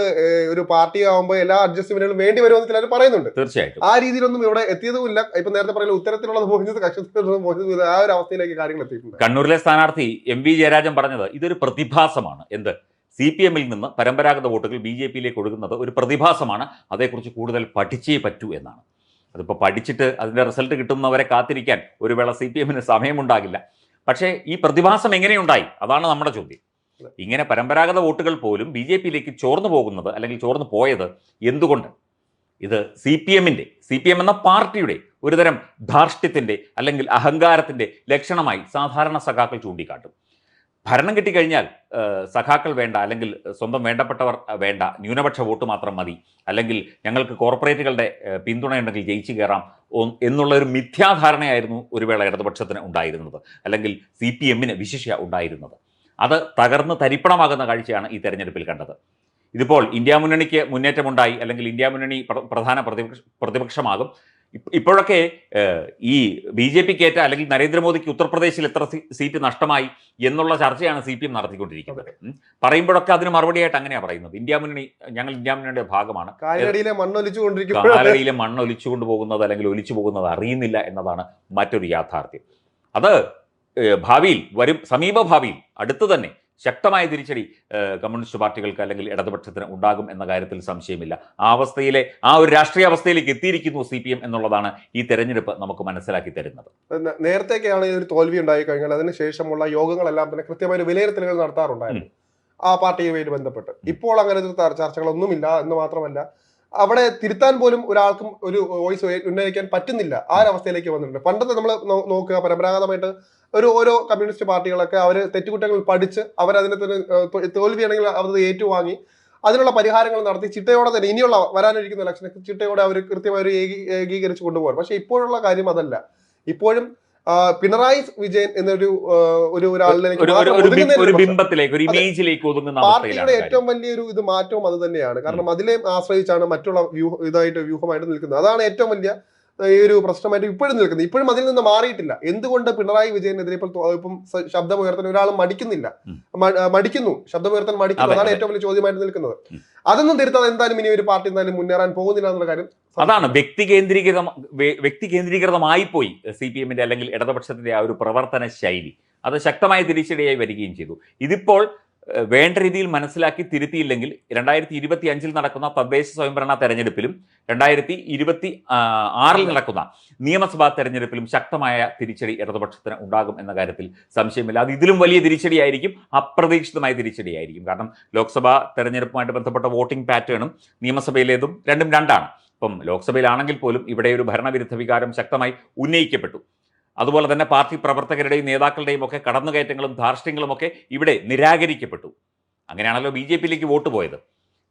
ഒരു പാർട്ടി ആവുമ്പോൾ എല്ലാ അഡ്ജസ്റ്റ്മെന്റുകളും വേണ്ടി വരുമെന്ന് ചിലർ പറയുന്നുണ്ട്.
തീർച്ചയായിട്ടും.
ആ രീതിയിലൊന്നും ഇവിടെ എത്തിയതുമില്ല ഇപ്പൊ നേരത്തെ പറയുന്ന ഉത്തരത്തിലുള്ളത് മോഹിച്ചത് കക്ഷത്തിലുള്ളത് മോഹിച്ചത് ആ ഒരു അവസ്ഥയിലേക്ക് കാര്യങ്ങൾ എത്തിയിട്ടുണ്ട്.
കണ്ണൂരിലെ സ്ഥാനാർത്ഥി എം വി ജയരാജൻ പറഞ്ഞത് ഇതൊരു പ്രതിഭാസമാണ്. എന്ത്? സി പി എമ്മിൽ നിന്ന് പരമ്പരാഗത വോട്ടുകൾ ബി ജെ പിയിലേക്ക് ഒഴുകുന്നത് ഒരു പ്രതിഭാസമാണ്. അതേക്കുറിച്ച് കൂടുതൽ പഠിച്ചേ പറ്റൂ എന്നാണ്. അതിപ്പോൾ പഠിച്ചിട്ട് അതിന്റെ റിസൾട്ട് കിട്ടുന്നവരെ കാത്തിരിക്കാൻ ഒരു വേള സി പി എമ്മിന് സമയമുണ്ടാകില്ല. പക്ഷേ ഈ പ്രതിഭാസം എങ്ങനെയുണ്ടായി? അതാണ് നമ്മുടെ ചോദ്യം. ഇങ്ങനെ പരമ്പരാഗത വോട്ടുകൾ പോലും ബി ജെ പിയിലേക്ക് ചോർന്നു പോകുന്നത് അല്ലെങ്കിൽ ചോർന്നു പോയത് എന്തുകൊണ്ട്? ഇത് സി പി എമ്മിന്റെ സി പി എം എന്ന പാർട്ടിയുടെ ഒരുതരം ധാർഷ്ട്യത്തിന്റെ അല്ലെങ്കിൽ അഹങ്കാരത്തിന്റെ ലക്ഷണമായി സാധാരണ സഖാക്കൾ ചൂണ്ടിക്കാട്ടും. ഭരണം കിട്ടിക്കഴിഞ്ഞാൽ സഖാക്കൾ വേണ്ട അല്ലെങ്കിൽ സ്വന്തം വേണ്ടപ്പെട്ടവർ വേണ്ട. ന്യൂനപക്ഷ വോട്ട് മാത്രം മതി. അല്ലെങ്കിൽ ഞങ്ങൾക്ക് കോർപ്പറേറ്റുകളുടെ പിന്തുണയുണ്ടെങ്കിൽ ജയിച്ചു കയറാം എന്നുള്ള ഒരു മിഥ്യാധാരണയായിരുന്നു ഒരു വേള ഇടതുപക്ഷത്തിന് ഉണ്ടായിരുന്നത്. അല്ലെങ്കിൽ സി പി എമ്മിന് വിശിഷ്യ ഉണ്ടായിരുന്നത്. അത് തകർന്ന് തരിപ്പണമാകുന്ന കാഴ്ചയാണ് ഈ തെരഞ്ഞെടുപ്പിൽ കണ്ടത്. ഇതിപ്പോൾ ഇന്ത്യ മുന്നണിക്ക് മുന്നേറ്റമുണ്ടായി. അല്ലെങ്കിൽ ഇന്ത്യ മുന്നണി പ്രധാന പ്രതിപക്ഷ പ്രതിപക്ഷമാകും. ഇപ്പോഴൊക്കെ ഈ ബി ജെ പിക്ക് ഏറ്റ അല്ലെങ്കിൽ നരേന്ദ്രമോദിക്ക് ഉത്തർപ്രദേശിൽ എത്ര സീറ്റ് നഷ്ടമായി എന്നുള്ള ചർച്ചയാണ് സി പി എം നടത്തിക്കൊണ്ടിരിക്കുന്നത്. പറയുമ്പോഴൊക്കെ അതിന് മറുപടിയായിട്ട് അങ്ങനെയാണ് പറയുന്നത്. ഇന്ത്യ മുന്നണി ഞങ്ങൾ ഇന്ത്യ മുന്നണിയുടെ ഭാഗമാണ്. കാലടിയിലെ മണ്ണ് ഒലിച്ചുകൊണ്ട് കൊണ്ടുപോകുന്നത് അല്ലെങ്കിൽ ഒലിച്ചു പോകുന്നത് അറിയുന്നില്ല എന്നതാണ് മറ്റൊരു യാഥാർത്ഥ്യം. അത് ഭാവിയിൽ വരും സമീപ ഭാവിയിൽ അടുത്ത് തന്നെ ശക്തമായ തിരിച്ചടി കമ്മ്യൂണിസ്റ്റ് പാർട്ടികൾക്ക് അല്ലെങ്കിൽ ഇടതുപക്ഷത്തിന് ഉണ്ടാകും എന്ന കാര്യത്തിൽ സംശയമില്ല. ആ അവസ്ഥയിലെ ആ ഒരു രാഷ്ട്രീയ അവസ്ഥയിലേക്ക് എത്തിയിരിക്കുന്നു സി പി എം എന്നുള്ളതാണ് ഈ തെരഞ്ഞെടുപ്പ് നമുക്ക് മനസ്സിലാക്കി തരുന്നത്.
നേരത്തേക്കാണ് ഈ ഒരു തോൽവി ഉണ്ടായി കഴിഞ്ഞാൽ അതിനുശേഷമുള്ള യോഗങ്ങളെല്ലാം തന്നെ കൃത്യമായ വിലയിരുത്തലുകൾ നടത്താറുണ്ടായിരുന്നു. ആ പാർട്ടിയുമായി ബന്ധപ്പെട്ട്. ഇപ്പോൾ അങ്ങനെ ഒരു ചർച്ചകളൊന്നുമില്ല എന്ന് മാത്രമല്ല അവിടെ തിരുത്താൻ പോലും ഒരാൾക്കും ഒരു വോയിസ് ഉന്നയിക്കാൻ പറ്റുന്നില്ല ആ ഒരു അവസ്ഥയിലേക്ക് വന്നിട്ടുണ്ട്. പണ്ടത്തെ നമ്മൾ നോക്കുക പരമ്പരാഗതമായിട്ട് ഒരു ഓരോ കമ്മ്യൂണിസ്റ്റ് പാർട്ടികളൊക്കെ അവർ തെറ്റുകുറ്റങ്ങൾ പഠിച്ച് അവരതിനെ തന്നെ തോൽവിയാണെങ്കിൽ അത് ഏറ്റുവാങ്ങി. അതിനുള്ള പരിഹാരങ്ങൾ നടത്തി ചിട്ടയോടെ തന്നെ ഇനിയുള്ള വരാനിരിക്കുന്ന ഇലക്ഷൻ ചിട്ടയോടെ അവർ കൃത്യമായി ഒരു ഏകീ- ഏകീകരിച്ച് കൊണ്ടുപോകും പക്ഷേ ഇപ്പോഴുള്ള കാര്യം അതല്ല. ഇപ്പോഴും പിണറായി വിജയൻ എന്നൊരു ഒരു ഒരാളിലേക്ക് പാർട്ടിയുടെ ഏറ്റവും വലിയൊരു ഇത് മാറ്റവും അത് തന്നെയാണ്. കാരണം അതിലെ ആശ്രയിച്ചാണ് മറ്റുള്ള വ്യൂഹ ഇതായിട്ട് വ്യൂഹമായിട്ട് നിൽക്കുന്നത്. അതാണ് ഏറ്റവും വലിയ ഈ ഒരു പ്രശ്നമായിട്ട് ഇപ്പോഴും നിൽക്കുന്നത്. ഇപ്പോഴും അതിൽ നിന്ന് മാറിയിട്ടില്ല. എന്തുകൊണ്ട് പിണറായി വിജയനെതിരെ ഇപ്പോൾ ഇപ്പം സ- ഒരാൾ ഒരാളും മടിക്കുന്നില്ല മടിക്കുന്നു. ശബ്ദം മടിക്കുന്നു.
അതെ,
അതാണ് ഏറ്റവും വലിയ ചോദ്യമായിട്ട് നിൽക്കുന്നത്. അതൊന്നും തിരുത്താതെ എന്തായാലും ഇനി ഒരു പാർട്ടി എന്തായാലും മുന്നേറാൻ പോകുന്നില്ല എന്നുള്ള കാര്യം
അതാണ് വ്യക്തി കേന്ദ്രീകൃതം വ്യക്തി കേന്ദ്രീകൃതമായി പോയി സി പി എമ്മിന്റെ അല്ലെങ്കിൽ ഇടതുപക്ഷത്തിന്റെ ആ ഒരു പ്രവർത്തന ശൈലി. അത് ശക്തമായ തിരിച്ചടിയായി വരികയും ചെയ്തു. ഇതിപ്പോൾ വേണ്ട രീതിയിൽ മനസ്സിലാക്കി തിരുത്തിയില്ലെങ്കിൽ രണ്ടായിരത്തി ഇരുപത്തി അഞ്ചിൽ നടക്കുന്ന തദ്ദേശ സ്വയംഭരണ തെരഞ്ഞെടുപ്പിലും രണ്ടായിരത്തി ഇരുപത്തി ആറിൽ നടക്കുന്ന നിയമസഭാ തെരഞ്ഞെടുപ്പിലും ശക്തമായ തിരിച്ചടി ഇടതുപക്ഷത്തിന് ഉണ്ടാകും എന്ന കാര്യത്തിൽ സംശയമില്ല. അത് ഇതിലും വലിയ തിരിച്ചടിയായിരിക്കും അപ്രതീക്ഷിതമായ തിരിച്ചടിയായിരിക്കും. കാരണം ലോക്സഭാ തെരഞ്ഞെടുപ്പുമായിട്ട് ബന്ധപ്പെട്ട വോട്ടിംഗ് പാറ്റേണും നിയമസഭയിലേതും രണ്ടും രണ്ടാണ്. ഇപ്പം ലോക്സഭയിലാണെങ്കിൽ പോലും ഇവിടെ ഒരു ഭരണവിരുദ്ധ വികാരം ശക്തമായി ഉന്നയിക്കപ്പെട്ടു. അതുപോലെ തന്നെ പാർട്ടി പ്രവർത്തകരുടെയും നേതാക്കളുടെയും ഒക്കെ കടന്നുകയറ്റങ്ങളും ധാർഷ്ട്യങ്ങളും ഒക്കെ ഇവിടെ നിരാകരിക്കപ്പെട്ടു. അങ്ങനെയാണല്ലോ ബി ജെ പിയിലേക്ക് വോട്ട് പോയത്.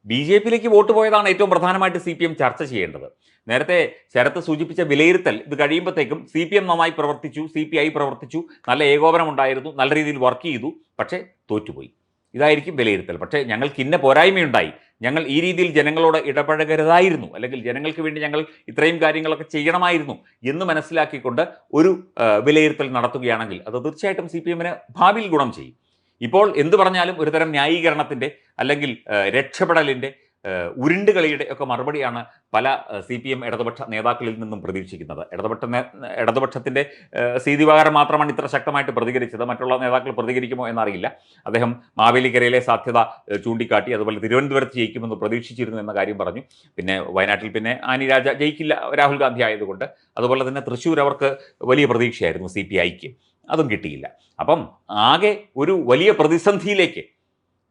ബി ജെ പിയിലേക്ക് വോട്ട് പോയതാണ് ഏറ്റവും പ്രധാനമായിട്ട് സി പി എം ചർച്ച ചെയ്യേണ്ടത്. നേരത്തെ ശരത്ത് സൂചിപ്പിച്ച വിലയിരുത്തൽ ഇത് കഴിയുമ്പോഴത്തേക്കും സി പി എം നന്നായി പ്രവർത്തിച്ചു സി പി ഐ പ്രവർത്തിച്ചു നല്ല ഏകോപനം ഉണ്ടായിരുന്നു നല്ല രീതിയിൽ വർക്ക് ചെയ്തു പക്ഷേ തോറ്റുപോയി. ഇതായിരിക്കും വിലയിരുത്തൽ. പക്ഷേ ഞങ്ങൾക്ക് ഇന്ന പോരായ്മയുണ്ടായി. ഞങ്ങൾ ഈ രീതിയിൽ ജനങ്ങളോട് ഇടപഴകരുതായിരുന്നു. അല്ലെങ്കിൽ ജനങ്ങൾക്ക് വേണ്ടി ഞങ്ങൾ ഇത്രയും കാര്യങ്ങളൊക്കെ ചെയ്യണമായിരുന്നു എന്ന് മനസ്സിലാക്കിക്കൊണ്ട് ഒരു വിലയിരുത്തൽ നടത്തുകയാണെങ്കിൽ അത് തീർച്ചയായിട്ടും സി പി എമ്മിന് ഭാവിയിൽ ഗുണം ചെയ്യും. ഇപ്പോൾ എന്ത് പറഞ്ഞാലും ഒരുതരം ന്യായീകരണത്തിന്റെ അല്ലെങ്കിൽ രക്ഷപ്പെടലിന്റെ ഉരുണ്ടുകളിയുടെ ഒക്കെ മറുപടിയാണ് പല സി പി എം ഇടതുപക്ഷ നേതാക്കളിൽ നിന്നും പ്രതീക്ഷിക്കുന്നത്. ഇടതുപക്ഷ ഇടതുപക്ഷത്തിന്റെ ദിവാകരം മാത്രമാണ് ഇത്ര ശക്തമായിട്ട് പ്രതികരിച്ചത്. മറ്റുള്ള നേതാക്കൾ പ്രതികരിക്കുമോ എന്നറിയില്ല. അദ്ദേഹം മാവേലിക്കരയിലെ സാധ്യത ചൂണ്ടിക്കാട്ടി അതുപോലെ തിരുവനന്തപുരത്ത് ജയിക്കുമെന്ന് പ്രതീക്ഷിച്ചിരുന്നു എന്ന കാര്യം പറഞ്ഞു. പിന്നെ വയനാട്ടിൽ പിന്നെ ആനി രാജ ജയിക്കില്ല രാഹുൽ ഗാന്ധി ആയതുകൊണ്ട്. അതുപോലെ തന്നെ തൃശ്ശൂർ അവർക്ക് വലിയ പ്രതീക്ഷയായിരുന്നു സി അതും കിട്ടിയില്ല. അപ്പം ആകെ ഒരു വലിയ പ്രതിസന്ധിയിലേക്ക്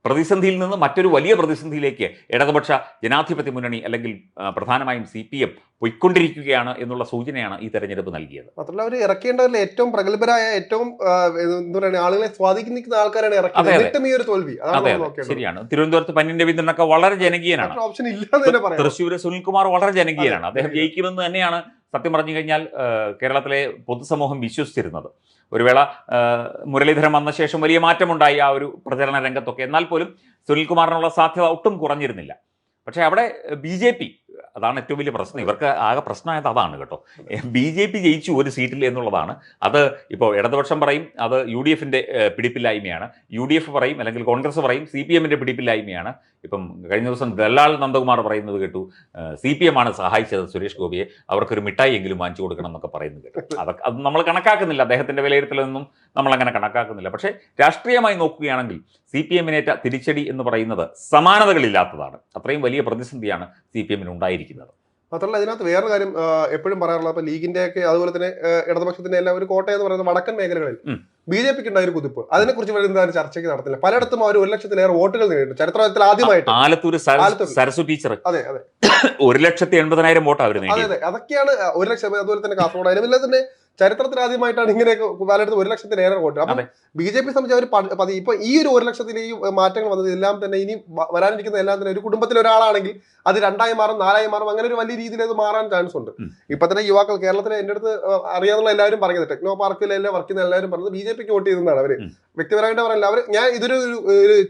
പ്രതിസന്ധിയിൽ നിന്ന് മറ്റൊരു വലിയ പ്രതിസന്ധിയിലേക്ക് ഇടതുപക്ഷ ജനാധിപത്യ മുന്നണി അല്ലെങ്കിൽ പ്രധാനമായും സി പി എം പൊയ്ക്കൊണ്ടിരിക്കുകയാണ് എന്നുള്ള സൂചനയാണ് ഈ തെരഞ്ഞെടുപ്പ് നൽകിയത്.
മാത്രമല്ല അവർ ഇറക്കേണ്ടതിൽ ഏറ്റവും പ്രഗത്ഭരായ ഏറ്റവും എന്താ പറയുക ആളുകളെ സ്വാധീനിക്കുന്ന ആൾക്കാരാണ് ഇറക്കുന്നത്. ഈ ഒരു തോൽവി.
അതെ ശരിയാണ്. തിരുവനന്തപുരത്ത് പന്നിൻ രവീന്ദ്രനൊക്കെ വളരെ ജനകീയനാണ്.
ഓപ്ഷൻ ഇല്ല
തൃശ്ശൂർ സുനിൽകുമാർ വളരെ ജനകീയനാണ്. അദ്ദേഹം ജയിക്കുമെന്ന് തന്നെയാണ് സത്യം പറഞ്ഞു കഴിഞ്ഞാൽ കേരളത്തിലെ പൊതുസമൂഹം വിശ്വസിച്ചിരുന്നത്. ഒരു വേള മുരളീധരൻ വന്ന ശേഷം വലിയ മാറ്റമുണ്ടായി ആ ഒരു പ്രചരണ രംഗത്തൊക്കെ. എന്നാൽ പോലും സുനിൽകുമാറിനുള്ള സാധ്യത ഒട്ടും കുറഞ്ഞിരുന്നില്ല. പക്ഷേ അവിടെ ബി ജെ പി അതാണ് ഏറ്റവും വലിയ പ്രശ്നം. ഇവർക്ക് ആകെ പ്രശ്നമായത് അതാണ് കേട്ടോ. ബി ജെ പി ജയിച്ചു ഒരു സീറ്റിൽ എന്നുള്ളതാണ്. അത് ഇപ്പോൾ ഇടതുപക്ഷം പറയും അത് യു ഡി എഫിന്റെ പിടിപ്പില്ലായ്മയാണ്. യു ഡി എഫ് പറയും അല്ലെങ്കിൽ കോൺഗ്രസ് പറയും സി പി എമ്മിന്റെ പിടിപ്പില്ലായ്മയാണ്. ഇപ്പം കഴിഞ്ഞ ദിവസം ദല്ലാൾ നന്ദകുമാർ പറയുന്നത് കേട്ടു സി പി എം ആണ് സഹായിച്ചത് സുരേഷ് ഗോപിയെ. അവർക്കൊരു മിഠായി എങ്കിലും വാങ്ങിച്ചു കൊടുക്കണം എന്നൊക്കെ പറയുന്നത് കേട്ടു. അതൊക്കെ അത് നമ്മൾ കണക്കാക്കുന്നില്ല. അദ്ദേഹത്തിന്റെ വിലയിരുത്തലൊന്നും നമ്മൾ അങ്ങനെ കണക്കാക്കുന്നില്ല. പക്ഷേ രാഷ്ട്രീയമായി നോക്കുകയാണെങ്കിൽ സി പി എമ്മിനേറ്റ തിരിച്ചടി എന്ന് പറയുന്നത് സമാനതകളില്ലാത്തതാണ്. അത്രയും വലിയ പ്രതിസന്ധിയാണ് സി പി എമ്മിന് ഉണ്ടായിരിക്കുന്നത്.
മാത്രമല്ല ഇതിനകത്ത് വേറൊരു കാര്യം എപ്പോഴും പറയാറുള്ളത് അപ്പൊ ലീഗിന്റെ ഒക്കെ അതുപോലെ തന്നെ ഇടതുപക്ഷത്തിന്റെ എല്ലാം ഒരു കോട്ടയം എന്ന് പറയുന്ന വടക്കൻ മേഖലകളിൽ. ബി ജെ പിക്ക് ഉണ്ടായ ഒരു കുതിപ്പ്. അതിനെക്കുറിച്ച് കുറിച്ച് വരുന്ന ചർച്ചയ്ക്ക് നടത്തില്ല. പലയിടത്തും അവർ ഒരു ലക്ഷത്തിലേറെ വോട്ടുകൾ നേടിയിട്ടുണ്ട്. ചരിത്രത്തിൽ ആദ്യമായിട്ട്.
ആലത്തൂർ സരസു ടീച്ചർ
അതെ അതെ.
ഒരു ലക്ഷത്തി എൺപതിനായിരം വോട്ട് അവർ
അതെ അതെ. അതൊക്കെയാണ് ഒരു ലക്ഷം അതുപോലെ തന്നെ കാസർഗോഡ്. അതിനെല്ലാം തന്നെ ചരിത്രത്തിൽ ആദ്യമായിട്ടാണ് ഇങ്ങനെ പലയിടത്തും ഒരു ലക്ഷത്തിലേറെ വോട്ട് അപ്പം. ബി ജെ പി സംബന്ധിച്ച് അവർ പതി- ഇപ്പൊ ഈ ഒരു ഒരു ലക്ഷത്തിൽ ഈ മാറ്റങ്ങൾ വന്നത് എല്ലാം തന്നെ ഇനി വരാനിരിക്കുന്ന എല്ലാം തന്നെ ഒരു കുടുംബത്തിൽ ഒരാളാണെങ്കിൽ അത് രണ്ടായി മാറും നാലായി മാറും അങ്ങനെ ഒരു വലിയ രീതിയിൽ അത് മാറാൻ ചാൻസ് ഉണ്ട്. ഇപ്പൊ തന്നെ യുവാക്കൾ കേരളത്തിലെ എന്റെ അടുത്ത് അറിയാവുന്ന എല്ലാവരും പറയുന്നത് ടെക്നോ പാർക്കിലെല്ലാം വർക്ക് ചെയ്യുന്ന എല്ലാവരും പറഞ്ഞത് ബി ജെ പിക്ക് വോട്ട് ചെയ്തെന്നാണ്
അവർ.
വ്യക്തിപരമായിട്ട് പറയില്ല അവർ ഞാൻ ഇതൊരു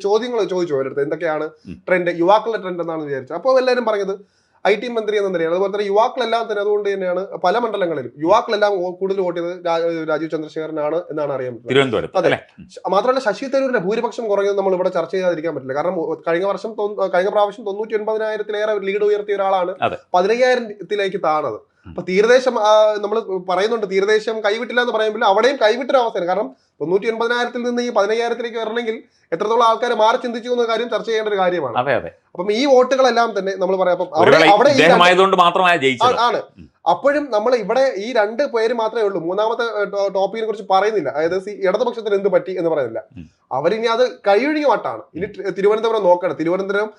ചോദ്യങ്ങൾ ചോദിച്ചു അവരടുത്ത് എന്തൊക്കെയാണ് ട്രെൻഡ് യുവാക്കളുടെ ട്രെൻഡ് എന്നാണ് വിചാരിച്ചത് അപ്പോൾ എല്ലാവരും പറഞ്ഞത് ഐ ടി മന്ത്രി എന്ന നിലയാണ് അതുപോലെ തന്നെ യുവാക്കളെല്ലാം തന്നെ അതുകൊണ്ട് തന്നെയാണ് പല മണ്ഡലങ്ങളിലും യുവാക്കളെല്ലാം കൂടുതൽ വോട്ട് ചെയ്തത് രാജീവ് ചന്ദ്രശേഖരനാണ് എന്നാണ് അറിയാൻ പറ്റുന്നത്. അതെ. മാത്രമല്ല ശശി തരൂരിന്റെ ഭൂരിപക്ഷം കുറഞ്ഞത് നമ്മൾ ഇവിടെ ചർച്ച ചെയ്യാതിരിക്കാൻ പറ്റില്ല. കാരണം കഴിഞ്ഞ വർഷം കഴിഞ്ഞ പ്രാവശ്യം തൊണ്ണൂറ്റി ഒൻപതിനായിരത്തിലേറെ ലീഡ് ഉയർത്തിയ ഒരാളാണ്. പതിനയ്യായിരത്തിലേക്ക് താണത്. അപ്പൊ തീരദേശം നമ്മൾ പറയുന്നുണ്ട് തീരദേശം കൈവിട്ടില്ല എന്ന് പറയുമ്പോൾ അവിടെയും കൈവിട്ടൊരു അവസ്ഥയാണ് കാരണം തൊണ്ണൂറ്റി എൺപതിനായിരത്തിൽ നിന്ന് ഈ പതിനയ്യായിരത്തിലേക്ക് വരണമെങ്കിൽ എത്രത്തോളം ആൾക്കാർ മാറി ചിന്തിച്ചു എന്ന കാര്യം ചർച്ച ചെയ്യേണ്ട ഒരു കാര്യമാണ്.
അതെ അതെ.
അപ്പം ഈ വോട്ടുകളെല്ലാം തന്നെ നമ്മൾ പറയാം. അവിടെ ആണ്. അപ്പോഴും നമ്മൾ ഇവിടെ ഈ രണ്ട് പേര് മാത്രമേ ഉള്ളൂ. മൂന്നാമത്തെ ടോപ്പിക്കിനെ കുറിച്ച് പറയുന്നില്ല. അതായത് ഇടതുപക്ഷത്തിന് എന്ത് പറ്റി എന്ന് പറയുന്നില്ല. അവരിനി അത് കഴിഞ്ഞ വട്ടാണ് ഇനി തിരുവനന്തപുരം നോക്കണം. തിരുവനന്തപുരം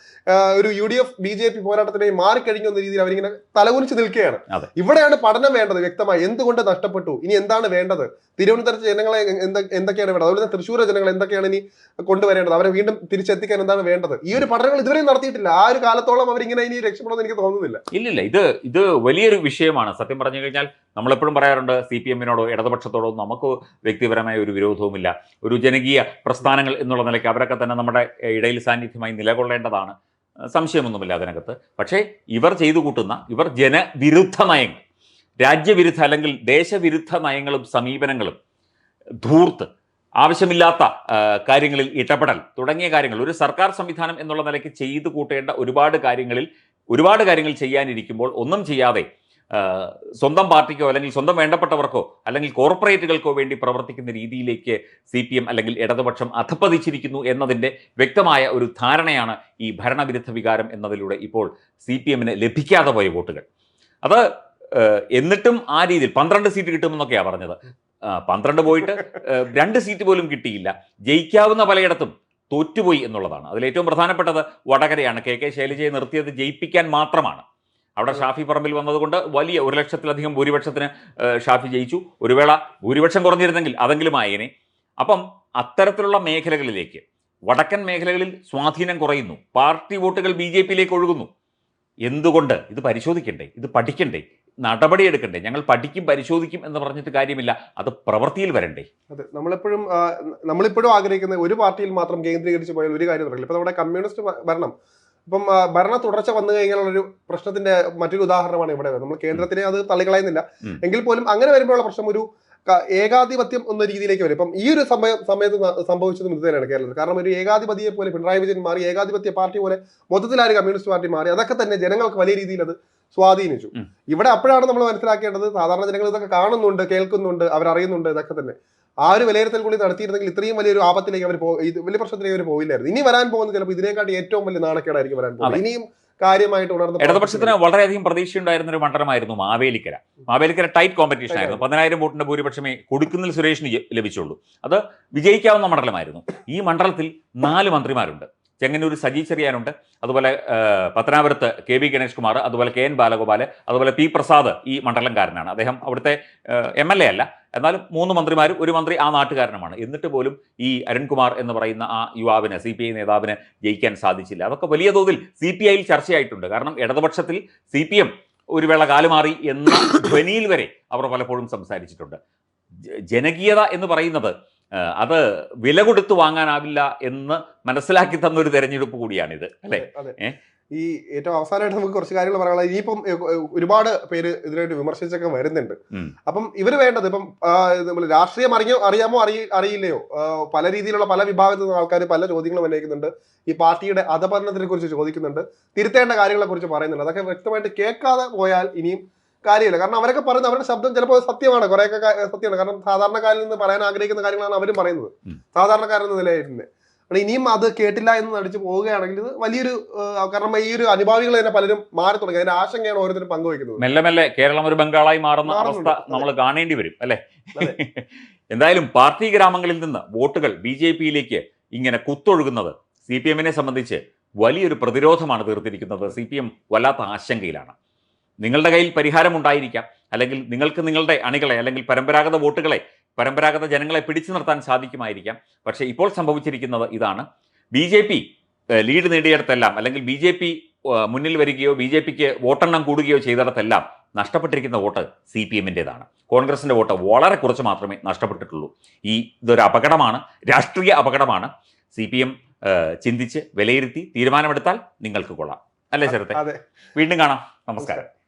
ഒരു U D F B J P പോരാട്ടത്തിനായി മാറിക്കഴിഞ്ഞു എന്ന രീതിയിൽ അവരിങ്ങനെ തലകുനിച്ച് നിൽക്കുകയാണ്. ഇവിടെയാണ് പഠനം വേണ്ടത് വ്യക്തമായി. എന്തുകൊണ്ട് നഷ്ടപ്പെട്ടു? ഇനി എന്താണ് വേണ്ടത്? തിരുവനന്തപുരത്തെ ജനങ്ങളെ എന്ത- എന്തൊക്കെയാണ് വേണ്ടത്? അതുപോലെ തന്നെ തൃശ്ശൂർ ജനങ്ങൾ എന്തൊക്കെയാണ് ഇനി കൊണ്ടുവരേണ്ടത്? അവരെ വീണ്ടും തിരിച്ചെത്തിക്കാൻ എന്താണ് വേണ്ടത്? ഈ ഒരു പഠനങ്ങൾ ഇതുവരെയും നടത്തിയിട്ടില്ല. ആ ഒരു കാലത്തോളം അവർ ഇങ്ങനെ ഇനി രക്ഷപ്പെടുമെന്ന് എനിക്ക് തോന്നുന്നില്ല.
ഇല്ലില്ല ഇത് ഇത് വലിയൊരു വിഷയമാണ്. സത്യം പറഞ്ഞു കഴിഞ്ഞാൽ നമ്മളെപ്പോഴും പറയാറുണ്ട് സി പി എമ്മിനോടോ ഇടതുപക്ഷത്തോടോ നമുക്ക് വ്യക്തിപരമായ ഒരു വിരോധവുമില്ല. ഒരു ജനകീയ പ്രസ്ഥാനങ്ങൾ എന്നുള്ള നിലയ്ക്ക് അവരൊക്കെ തന്നെ നമ്മുടെ ഇടയിൽ സാന്നിധ്യമായി നിലകൊള്ളേണ്ടതാണ്. സംശയമൊന്നുമില്ല അതിനകത്ത്. പക്ഷേ ഇവർ ചെയ്തു കൂട്ടുന്ന ഇവർ ജനവിരുദ്ധ നയങ്ങൾ രാജ്യവിരുദ്ധ അല്ലെങ്കിൽ ദേശവിരുദ്ധ നയങ്ങളും സമീപനങ്ങളും ധൂർത്ത് ആവശ്യമില്ലാത്ത കാര്യങ്ങളിൽ ഇടപെടൽ തുടങ്ങിയ കാര്യങ്ങൾ. ഒരു സർക്കാർ സംവിധാനം എന്നുള്ള നിലയ്ക്ക് ചെയ്തു കൂട്ടേണ്ട ഒരുപാട് കാര്യങ്ങളിൽ ഒരുപാട് കാര്യങ്ങൾ ചെയ്യാനിരിക്കുമ്പോൾ ഒന്നും ചെയ്യാതെ സ്വന്തം പാർട്ടിക്കോ അല്ലെങ്കിൽ സ്വന്തം വേണ്ടപ്പെട്ടവർക്കോ അല്ലെങ്കിൽ കോർപ്പറേറ്റുകൾക്കോ വേണ്ടി പ്രവർത്തിക്കുന്ന രീതിയിലേക്ക് സി പി എം അല്ലെങ്കിൽ ഇടതുപക്ഷം അധപ്പതിച്ചിരിക്കുന്നു എന്നതിന്റെ വ്യക്തമായ ഒരു ധാരണയാണ് ഈ ഭരണവിരുദ്ധ വികാരം എന്നതിലൂടെ ഇപ്പോൾ സി പി എമ്മിന് ലഭിക്കാതെ പോയ വോട്ടുകൾ. അത് എന്നിട്ടും ആ രീതിയിൽ പന്ത്രണ്ട് സീറ്റ് കിട്ടുമെന്നൊക്കെയാണ് പറഞ്ഞത്. പന്ത്രണ്ട് പോയിട്ട് രണ്ട് സീറ്റ് പോലും കിട്ടിയില്ല. ജയിക്കാവുന്ന പലയിടത്തും തോറ്റുപോയി എന്നുള്ളതാണ്. അതിൽ ഏറ്റവും പ്രധാനപ്പെട്ടത് വടകരയാണ്. കെ കെ ശൈലജയെ നിർത്തിയത് ജയിപ്പിക്കാൻ മാത്രമാണ്. അവിടെ ഷാഫി പറമ്പിൽ വന്നതുകൊണ്ട് വലിയ ഒരു ലക്ഷത്തിലധികം ഭൂരിപക്ഷത്തിന് ഷാഫി ജയിച്ചു. ഒരു വേള ഭൂരിപക്ഷം കുറഞ്ഞിരുന്നെങ്കിൽ അതെങ്കിലും ആയേനെ. അപ്പം അത്തരത്തിലുള്ള മേഖലകളിലേക്ക് വടക്കൻ മേഖലകളിൽ സ്വാധീനം കുറയുന്നു. പാർട്ടി വോട്ടുകൾ ബി ജെ പിയിലേക്ക് ഒഴുകുന്നു. എന്തുകൊണ്ട്? ഇത് പരിശോധിക്കണ്ടേ? ഇത് പഠിക്കണ്ടേ? നടപടിയെടുക്കണ്ടേ ഞങ്ങൾ പഠിക്കും പരിശോധിക്കും എന്ന് പറഞ്ഞിട്ട് കാര്യമില്ല. അത് പ്രവൃത്തിയിൽ വരണ്ടേ?
അതെ. നമ്മളെപ്പോഴും നമ്മളിപ്പോഴും ആഗ്രഹിക്കുന്ന ഒരു പാർട്ടിയിൽ മാത്രം കേന്ദ്രീകരിച്ച് പോയാൽ ഒരു കാര്യം നടക്കില്ല. ഇപ്പൊ നമ്മുടെ കമ്മ്യൂണിസ്റ്റ് ഭരണം. ഇപ്പം ഭരണ തുടർച്ച വന്നു കഴിഞ്ഞാലുള്ള ഒരു പ്രശ്നത്തിന്റെ മറ്റൊരു ഉദാഹരണമാണ് ഇവിടെ നമ്മൾ കേന്ദ്രത്തിനെ അത് തള്ളിക്കളയുന്നില്ല. എങ്കിൽ പോലും അങ്ങനെ വരുമ്പോഴുള്ള പ്രശ്നം ഒരു ഏകാധിപത്യം എന്ന രീതിയിലേക്ക് വരും. ഇപ്പം ഈ ഒരു സമയം സമയത്ത് സംഭവിച്ചതും ഇത് തന്നെയാണ് കേരളത്തിൽ. കാരണം ഒരു ഏകാധിപതിയെ പോലെ പിണറായി വിജയൻ മാറി ഏകാധിപത്യ പാർട്ടി പോലെ മൊത്തത്തിൽ ആ ഒരു കമ്മ്യൂണിസ്റ്റ് പാർട്ടി മാറി അതൊക്കെ തന്നെ ജനങ്ങൾക്ക് വലിയ രീതിയിൽ അത് സ്വാധീനിച്ചു. ഇവിടെ അപ്പോഴാണ് നമ്മൾ മനസ്സിലാക്കേണ്ടത് സാധാരണ ജനങ്ങൾ ഇതൊക്കെ കാണുന്നുണ്ട് കേൾക്കുന്നുണ്ട് അവരറിയുന്നുണ്ട് ഇതൊക്കെ തന്നെ. ആ ഒരു വിലയിരുത്തൽ കൂടി നടത്തിയിരുന്നെങ്കിൽ ഇത്രയും വലിയൊരു ആപത്തിലേക്ക് അവർ വലിയ പ്രശ്നത്തിലേക്ക് അവർ പോയില്ലായിരുന്നു. ഇനി വരാൻ പോകുന്ന ചിലപ്പോൾ ഇതിനെക്കാട്ടി ഏറ്റവും വലിയ നാണക്കേടായിരിക്കും വരാൻ പോകുന്നത്. ഇനിയും കാര്യമായിട്ട് ഉണർന്നു
ഇടതുപക്ഷത്തിന് വളരെയധികം പ്രതീക്ഷയുണ്ടായിരുന്ന ഒരു മണ്ഡലമായിരുന്നു മാവേലിക്കര. മാവേലിക്കര ടൈറ്റ് കോമ്പറ്റീഷൻ ആയിരുന്നു. പതിനായിരം വോട്ടിന്റെ ഭൂരിപക്ഷമേ കൊടുക്കുന്നിൽ സുരേഷിന് ലഭിച്ചുള്ളൂ. അത് വിജയിക്കാവുന്ന മണ്ഡലമായിരുന്നു. ഈ മണ്ഡലത്തിൽ നാല് മന്ത്രിമാരുണ്ട്. ചെങ്ങന്നൂർ സജി ചെറിയാനുണ്ട്. അതുപോലെ പത്തനാപുരത്ത് കെ വി ഗണേഷ് കുമാർ അതുപോലെ കെ എൻ ബാലഗോപാൽ അതുപോലെ പി പ്രസാദ് ഈ മണ്ഡലംകാരനാണ്. അദ്ദേഹം അവിടുത്തെ എം എൽ എ അല്ല. എന്നാലും മൂന്ന് മന്ത്രിമാരും ഒരു മന്ത്രി ആ നാട്ടുകാരനുമാണ്. എന്നിട്ട് പോലും ഈ അരുൺകുമാർ എന്ന് പറയുന്ന ആ യുവാവിന് സി പി ഐ നേതാവിന് ജയിക്കാൻ സാധിച്ചില്ല. അതൊക്കെ വലിയ തോതിൽ സി പി ഐയിൽ ചർച്ചയായിട്ടുണ്ട്. കാരണം ഇടതുപക്ഷത്തിൽ സി പി എം ഒരു വേള കാലുമാറി എന്ന ധ്വനിയിൽ വരെ അവർ പലപ്പോഴും സംസാരിച്ചിട്ടുണ്ട്. ജനകീയത എന്ന് പറയുന്നത് അത് വില കൊടുത്ത് വാങ്ങാനാവില്ല എന്ന് മനസ്സിലാക്കി തന്ന ഒരു തെരഞ്ഞെടുപ്പ് കൂടിയാണിത് അല്ലേ?
ഈ ഏറ്റവും അവസാനമായിട്ട് നമുക്ക് കുറച്ച് കാര്യങ്ങൾ പറയാനുള്ള ഇനിയിപ്പം ഒരുപാട് പേര് ഇതിനായിട്ട് വിമർശിച്ചൊക്കെ വരുന്നുണ്ട്. അപ്പം ഇവർ വേണ്ടത് ഇപ്പം നമ്മൾ രാഷ്ട്രീയം അറിയോ അറിയാമോ അറിയ അറിയില്ലയോ? പല രീതിയിലുള്ള പല വിഭാഗത്തിൽ നിന്ന് ആൾക്കാർ പല ചോദ്യങ്ങളും ഉന്നയിക്കുന്നുണ്ട്. ഈ പാർട്ടിയുടെ അധപതനത്തിനെ കുറിച്ച് ചോദിക്കുന്നുണ്ട്. തിരുത്തേണ്ട കാര്യങ്ങളെ കുറിച്ച് പറയുന്നുണ്ട്. അതൊക്കെ വ്യക്തമായിട്ട് കേൾക്കാതെ പോയാൽ ഇനിയും കാര്യമില്ല. കാരണം അവരൊക്കെ പറയുന്നത് അവരുടെ ശബ്ദം ചിലപ്പോൾ സത്യമാണ്. കുറേയൊക്കെ സത്യമാണ്. കാരണം സാധാരണക്കാരിൽ നിന്ന് പറയാൻ ആഗ്രഹിക്കുന്ന കാര്യങ്ങളാണ് അവരും പറയുന്നത്. സാധാരണക്കാരെന്ന തന്നെ കാരണം ഇനിയും അത് കേട്ടില്ല എന്ന് നടിച്ചു പോവുകയാണെങ്കിൽ ഇത് വലിയൊരു കാരണം ഈ ഒരു അനുഭാവികൾ തന്നെ പലരും മാറി തുടങ്ങി. അതിന്റെ ആശങ്കയാണ് ഓരോരുത്തരും പങ്കുവയ്ക്കുന്നത്.
മെല്ലെ മെല്ലെ കേരളം ഒരു ബംഗാളായി മാറുന്ന അവസ്ഥ നമ്മൾ കാണേണ്ടി വരും അല്ലേ? എന്തായാലും പാർട്ടി ഗ്രാമങ്ങളിൽ നിന്ന് വോട്ടുകൾ ബി ജെ പിയിലേക്ക് ഇങ്ങനെ കുത്തൊഴുകുന്നത് സി പി എമ്മിനെ സംബന്ധിച്ച് വലിയൊരു പ്രതിരോധമാണ് തീർത്തിരിക്കുന്നത്. സി പി എം വല്ലാത്ത ആശങ്കയിലാണ്. നിങ്ങളുടെ കയ്യിൽ പരിഹാരം പരിഹാരമുണ്ടായിരിക്കാം. അല്ലെങ്കിൽ നിങ്ങൾക്ക് നിങ്ങളുടെ അണികളെ അല്ലെങ്കിൽ പരമ്പരാഗത വോട്ടുകളെ പരമ്പരാഗത ജനങ്ങളെ പിടിച്ചു നിർത്താൻ സാധിക്കുമായിരിക്കാം. പക്ഷേ ഇപ്പോൾ സംഭവിച്ചിരിക്കുന്നത് ഇതാണ്. ബി ജെ പി ലീഡ് നേടിയിടത്തെല്ലാം അല്ലെങ്കിൽ ബി ജെ പി മുന്നിൽ വരികയോ ബി ജെ പിക്ക് വോട്ടെണ്ണം കൂടുകയോ ചെയ്തിടത്തെല്ലാം നഷ്ടപ്പെട്ടിരിക്കുന്ന വോട്ട് സി പി എമ്മിന്റെതാണ്. കോൺഗ്രസിന്റെ വോട്ട് വളരെ കുറച്ച് മാത്രമേ നഷ്ടപ്പെട്ടിട്ടുള്ളൂ. ഈ ഇതൊരു അപകടമാണ് രാഷ്ട്രീയ അപകടമാണ്. സി പി എം ചിന്തിച്ച് വിലയിരുത്തി തീരുമാനമെടുത്താൽ നിങ്ങൾക്ക് കൊള്ളാം. അല്ലേ ശരത്തെ?
അതെ.
വീണ്ടും കാണാം. നമസ്കാരം.